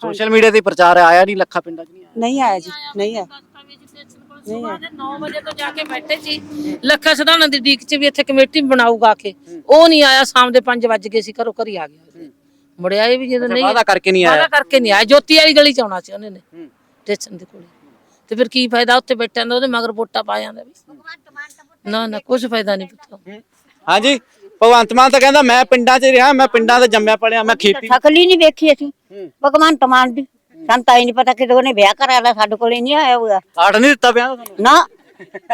ਸੋਸ਼ਲ ਮੀਡੀਆ ਤੇ ਪ੍ਰਚਾਰ ਆਇਆ ਨਹੀਂ ਲੱਖਾ ਪਿੰਡਾਂ 'ਚ? ਨਹੀਂ ਆਇਆ ਨਹੀਂ ਆਇਆ ਜੀ ਨਹੀਂ ਆਇਆ। ਸਵੇਰ ਦੇ 9 ਵਜੇ ਤੋਂ ਜਾ ਕੇ ਬੈਠੇ ਸੀ ਲੱਖਾ ਸਦਾਣਾ ਦੀ ਡੀਕ ਚ ਵੀ ਇੱਥੇ ਕਮੇਟੀ ਬਣਾਊਗਾ ਆ ਕੇ। ਉਹ ਨਹੀਂ ਆਇਆ ਸ਼ਾਮ ਦੇ 5 ਵਜ ਗਏ ਸੀ ਘਰੋਂ ਘਰੀ ਆ ਗਿਆ ਮੁੜਿਆ ਇਹ ਵੀ ਜਦੋਂ ਨਹੀਂ ਵਾਅਦਾ ਕਰਕੇ ਨਹੀਂ ਆਇਆ? ਵਾਅਦਾ ਕਰਕੇ ਨਹੀਂ ਆਇਆ। ਜੋਤੀ ਵਾਲੀ ਗਲੀ ਚ ਆਉਣਾ ਸੀ ਉਹਨੇ ਨੇ ਸਟੇਸ਼ਨ ਦੇ ਕੋਲੇ। ਤੇ ਫਿਰ ਕੀ ਫਾਇਦਾ? ਉੱਥੇ ਬੈਠਿਆਂ ਦਾ ਉਹਦੇ ਮਗਰ ਵੋਟਾਂ ਪਾ ਜਾਂਦਾ ਵੀ। ਨਾ ਨਾ ਕੁਝ ਫਾਇਦਾ ਨਹੀਂ ਪੁੱਤ। ਹਾਂਜੀ ਭਗਵੰਤ ਮਾਨ ਤਾਂ ਕਹਿੰਦਾ ਮੈਂ ਪਿੰਡਾਂ 'ਚ ਰਿਹਾ ਮੈਂ ਪਿੰਡਾਂ ਦਾ ਜੰਮਿਆ ਪਲਿਆ ਮੈਂ ਖੇਤੀ ਨਹੀਂ ਵੇਖੀ ਅਸੀਂ। ਭਗਵੰਤ ਮਾਨ ਦੀ ਸਾਨੂੰ ਤਾਂ ਹੀ ਨਹੀਂ ਪਤਾ ਕਿ ਉਹਨੇ ਵਿਆਹ ਕਰਾ ਲਿਆ ਸਾਡੇ ਕੋਲੇ ਨਹੀਂ ਆਇਆ ਹੋਇਆ ਕਾਰਡ ਨਹੀਂ ਦਿੱਤਾ ਪਿਆ ਤੁਹਾਨੂੰ? ਨਾ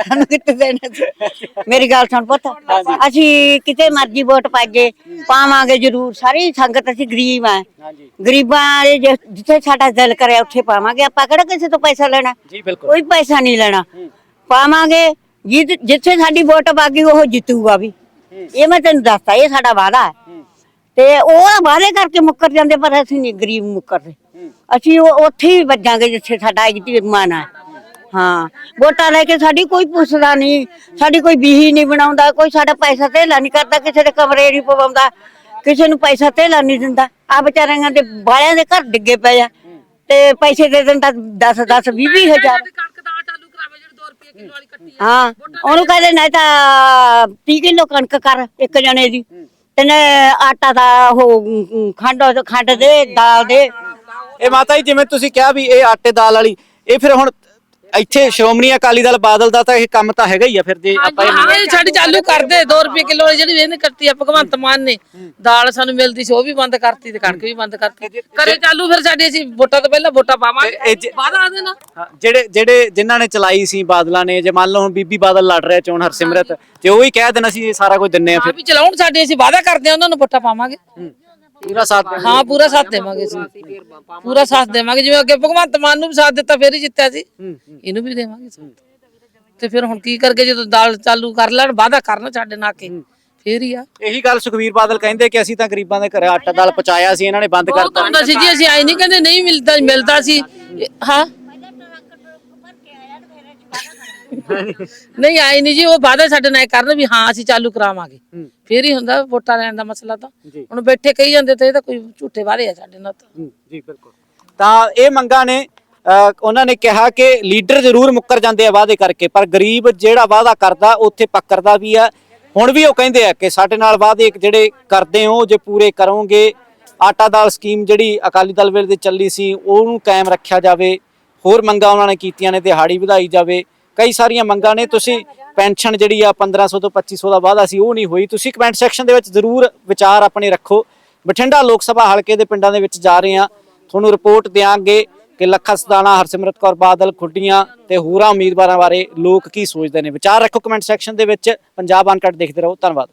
ਸਾਨੂੰ ਕਿੱਥੇ ਦੇਣਾ ਸੀ? ਮੇਰੀ ਗੱਲ ਸੁਣ ਪੁੱਤ ਅਸੀਂ ਕਿਤੇ ਮਰਜ਼ੀ ਵੋਟ ਪਾਈਏ ਪਾਵਾਂਗੇ ਜ਼ਰੂਰ ਸਾਰੀ ਸੰਗਤ ਅਸੀਂ ਗਰੀਬ ਆ। ਹਾਂਜੀ। ਗਰੀਬਾਂ ਦੇ ਜਿ- ਜਿੱਥੇ ਸਾਡਾ ਦਿਲ ਕਰਿਆ ਉੱਥੇ ਪਾਵਾਂਗੇ। ਆਪਾਂ ਕਿਹੜਾ ਕਿਸੇ ਤੋਂ ਪੈਸਾ ਲੈਣਾ? ਜੀ ਬਿਲਕੁਲ। ਕੋਈ ਪੈਸਾ ਨਹੀਂ ਲੈਣਾ। ਪਾਵਾਂਗੇ ਜਿ- ਜਿੱਥੇ ਸਾਡੀ ਵੋਟ ਬਾਗੀ ਉਹ ਜਿੱਤੂਗਾ ਵੀ। ਇਹ ਮੈਂ ਤੈਨੂੰ ਦੱਸਤਾ ਇਹ ਸਾਡਾ ਵਾਅਦਾ ਹੈ। ਤੇ ਉਹ ਵਾਅਦੇ ਕਰਕੇ ਮੁੱਕਰ ਜਾਂਦੇ ਪਰ ਅਸੀਂ ਨਹੀਂ ਗਰੀਬ ਮੁੱਕਰਦੇ। ਅਸੀਂ ਉਹ ਉੱਥੇ ਹੀ ਵੱਜਾਂਗੇ ਜਿੱਥੇ ਸਾਡਾ ਇਜਤੀ ਮਾਨ ਹੈ ਹਾਂ ਵੋਟਾਂ ਲੈ ਕੇ ਸਾਡੀ ਕੋਈ ਪੁੱਛਦਾ ਨਹੀਂ ਸਾਡੀ ਕੋਈ ਬੀਹੀ ਨਹੀਂ ਬਣਾਉਂਦਾ ਕੋਈ ਸਾਡਾ ਪੈਸਾ ਧੇਲਾ ਨਹੀਂ ਕਰਦਾ ਕਿਸੇ ਦੇ ਕਮਰੇ ਨਹੀਂ ਪਵਾਉਂਦਾ ਕਿਸੇ ਨੂੰ ਪੈਸਾ ਧੇਲਾ ਨਹੀਂ ਦਿੰਦਾ। ਆ ਵਿਚਾਰਿਆਂ ਦੇ ਬਾਲਿਆਂ ਦੇ ਘਰ ਡਿੱਗੇ ਪਏ ਆ ਤੇ ਪੈਸੇ ਦੇ ਦਿੰਦਾ 10 10 20 20 ਹਜ਼ਾਰ। ਕਣਕ ਦਾ ਆਟਾ ਆਲੂ ਕਰਾਵੇ ਜਿਹੜੀ 2 ਰੁਪਏ ਕਿਲੋ ਵਾਲੀ ਕੱਟੀ ਹਾਂ ਉਹਨੂੰ ਕਹਿੰਦੇ ਨਹੀਂ ਤਾਂ 30 ਕਿਲੋ ਕਣਕ ਕਰ ਇੱਕ ਜਣੇ ਦੀ। ਤੇ ਨੇ ਆਟਾ ਦਾ ਉਹ ਖੰਡ ਖੰਡ ਦੇ ਦਾਲ ਦੇ। ਇਹ ਮਾਤਾ ਜੀ ਜਿਵੇਂ ਤੁਸੀਂ ਕਿਹਾ ਵੀ ਇਹ ਆਟੇ ਦਾਲ ਵਾਲੀ ਇਹ ਫਿਰ ਹੁਣ ਇੱਥੇ ਸ਼੍ਰੋਮਣੀ ਅਕਾਲੀ ਦਲ ਬਾਦਲ ਦਾ ਤਾਂ ਇਹ ਕੰਮ ਤਾਂ ਹੈਗਾ ਹੀ ਆ ਫਿਰ ਜੇ ਆਪਾਂ ਇਹ ਹਾਂ ਸਾਡੀ ਚਾਲੂ ਕਰਦੇ 2 ਰੁਪਏ ਕਿਲੋ ਜਿਹੜੀ ਇਹਨੇ ਕਰਤੀ ਆ ਭਗਵੰਤ ਮਾਨ ਨੇ। ਦਾਲ ਸਾਨੂੰ ਮਿਲਦੀ ਸੀ ਉਹ ਵੀ ਬੰਦ ਕਰਤੀ ਤੇ ਕਣਕ ਵੀ ਬੰਦ ਕਰਤੀ। ਕਰੇ ਚਾਲੂ ਫਿਰ ਸਾਡੇ ਅਸੀਂ ਵੋਟਾਂ ਤੋਂ ਪਹਿਲਾਂ ਵੋਟਾਂ ਪਾਵਾਂਗੇ। ਵਾਦਾ ਆ ਦੇਣਾ ਜਿਹੜੇ ਜਿਹੜੇ ਜਿਨ੍ਹਾਂ ਨੇ ਚਲਾਈ ਸੀ ਬਾਦਲਾਂ ਨੇ ਜੇ ਮੰਨ ਲਓ ਹੁਣ ਬੀਬੀ ਬਾਦਲ ਲੜ ਰਿਹਾ ਚੋਣ ਹਰਸਿਮਰਤ ਜੇ ਉਹ ਹੀ ਕਹਿ ਦੇਣ ਅਸੀਂ ਇਹ ਸਾਰਾ ਕੁਝ ਦਿੰਨੇ ਆ ਆ ਵੀ ਚਲਾਉਣ ਸਾਡੇ ਅਸੀਂ ਵਾਦਾ ਕਰਦੇ ਆ ਉਹਨਾਂ ਨੂੰ ਵੋਟਾਂ ਪਾਵਾਂਗੇ। ਫਿਰ ਪੂਰਾ ਸਾਥ। ਹਾਂ ਪੂਰਾ ਸਾਥ ਦੇਵਾਂਗੇ ਅਸੀਂ। ਪੂਰਾ ਸਾਥ ਦੇਵਾਂਗੇ। ਜਿਵੇਂ ਅੱਗੇ ਭਗਵੰਤ ਮਾਨ ਨੂੰ ਵੀ ਸਾਥ ਦਿੱਤਾ ਫਿਰ ਹੀ ਜਿੱਤਿਆ ਸੀ। ਇਹਨੂੰ ਵੀ ਦੇਵਾਂਗੇ ਸਾਥ। ਤੇ ਫਿਰ ਹੁਣ ਕੀ ਕਰਕੇ ਜਦੋਂ ਦਾਲ ਚਾਲੂ ਕਰ ਲੈਣ ਵਾਦਾ ਕਰਨ ਸਾਡੇ ਨਾਲ ਕੇ। ਫੇਰ ਹੀ ਆ। ਇਹੀ ਗੱਲ ਸੁਖਵੀਰ ਬਾਦਲ ਕਹਿੰਦੇ ਕਿ ਅਸੀਂ ਤਾਂ ਗਰੀਬਾਂ ਦੇ ਘਰੇ ਆਟਾ ਦਾਲ ਪਹੁੰਚਾਇਆ ਸੀ ਇਹਨਾਂ ਨੇ ਬੰਦ ਬਹੁਤ ਕਰਤਾ। ਹੁੰਦਾ ਸੀ ਜੀ ਅਸੀਂ ਆਏ ਨਹੀਂ ਕਹਿੰਦੇ ਨਹੀਂ ਮਿਲਦਾ ਮਿਲਦਾ ਸੀ। ਇਹ- ਹਾਂ? ਨਹੀਂ ਆਏ ਨਹੀਂ ਜੀ ਉਹ ਵਾਅਦਾ ਸਾਡੇ ਨਾਲ ਕਰਨ ਵੀ ਹਾਂ ਅਸੀਂ ਚਾਲੂ ਕਰਾਵਾਂਗੇ। ਫੇਰ ਹੀ ਹੁੰਦਾ ਵੋਟਾਂ ਲੈਣ ਦਾ ਮਸਲਾ ਤਾਂ। ਹੁਣ ਬੈਠੇ ਕਹੀ ਜਾਂਦੇ ਤੇ ਇਹ ਤਾਂ ਕੋਈ ਝੂਠੇ ਵਾਅਦੇ ਆ ਸਾਡੇ ਨਾਲ ਤਾਂ। ਜੀ ਬਿਲਕੁਲ। ਤਾਂ ਇਹ ਮੰਗਾਂ ਨੇ ਉਹਨਾਂ ਨੇ ਕਿਹਾ ਕਿ ਲੀਡਰ ਜ਼ਰੂਰ ਮੁੱਕਰ ਜਾਂਦੇ ਆ ਵਾਅਦੇ ਕਰਕੇ ਪਰ ਗਰੀਬ ਜਿਹੜਾ ਵਾਅਦਾ ਕਰਦਾ ਉੱਥੇ ਪੱਕਰਦਾ ਵੀ ਆ। ਹੁਣ ਵੀ ਉਹ ਕਹਿੰਦੇ ਆ ਕਿ ਸਾਡੇ ਨਾਲ ਵਾਅਦੇ ਜਿਹੜੇ ਕਰਦੇ ਹੋ ਜੇ ਪੂਰੇ ਕਰੋਗੇ ਆਟਾ ਦਾਲ ਸਕੀਮ ਜਿਹੜੀ ਅਕਾਲੀ ਦਲ ਵੇਲੇ ਚੱਲੀ ਸੀ ਉਹਨੂੰ ਕਾਇਮ ਰੱਖਿਆ ਜਾਵੇ ਹੋਰ ਮੰਗਾਂ ਉਹਨਾਂ ਨੇ ਕੀਤੀਆਂ ਨੇ ਦਿਹਾੜੀ ਵਧਾਈ ਜਾਵੇ ਕਈ ਸਾਰੀਆਂ ਮੰਗਾਂ ਨੇ, ਤੁਸੀਂ ਪੈਨਸ਼ਨ ਜਿਹੜੀ ਆ 1500 ਤੋਂ 2500 ਦਾ ਵਾਅਦਾ ਸੀ, ਉਹ ਨਹੀਂ ਹੋਈ। ਤੁਸੀਂ ਕਮੈਂਟ ਸੈਕਸ਼ਨ ਦੇ ਵਿੱਚ ਜ਼ਰੂਰ ਵਿਚਾਰ ਆਪਣੇ ਰੱਖੋ। ਬਠਿੰਡਾ ਲੋਕ ਸਭਾ ਹਲਕੇ ਦੇ ਪਿੰਡਾਂ ਦੇ ਵਿੱਚ ਜਾ ਰਹੇ ਆ ਤੁਹਾਨੂੰ ਰਿਪੋਰਟ ਦਿਆਂਗੇ ਕਿ ਲੱਖਾ ਸਦਾਣਾ, ਹਰਸਿਮਰਤ ਕੌਰ ਬਾਦਲ, ਖੁੱਡੀਆਂ ਤੇ ਹੋਰਾਂ ਉਮੀਦਵਾਰਾਂ ਬਾਰੇ ਲੋਕ ਕੀ ਸੋਚਦੇ ਨੇ। ਵਿਚਾਰ ਰੱਖੋ ਕਮੈਂਟ ਸੈਕਸ਼ਨ ਦੇ ਵਿੱਚ। ਪੰਜਾਬ ਅਨਕਟ ਦੇਖਦੇ ਰਹੋ। ਧੰਨਵਾਦ।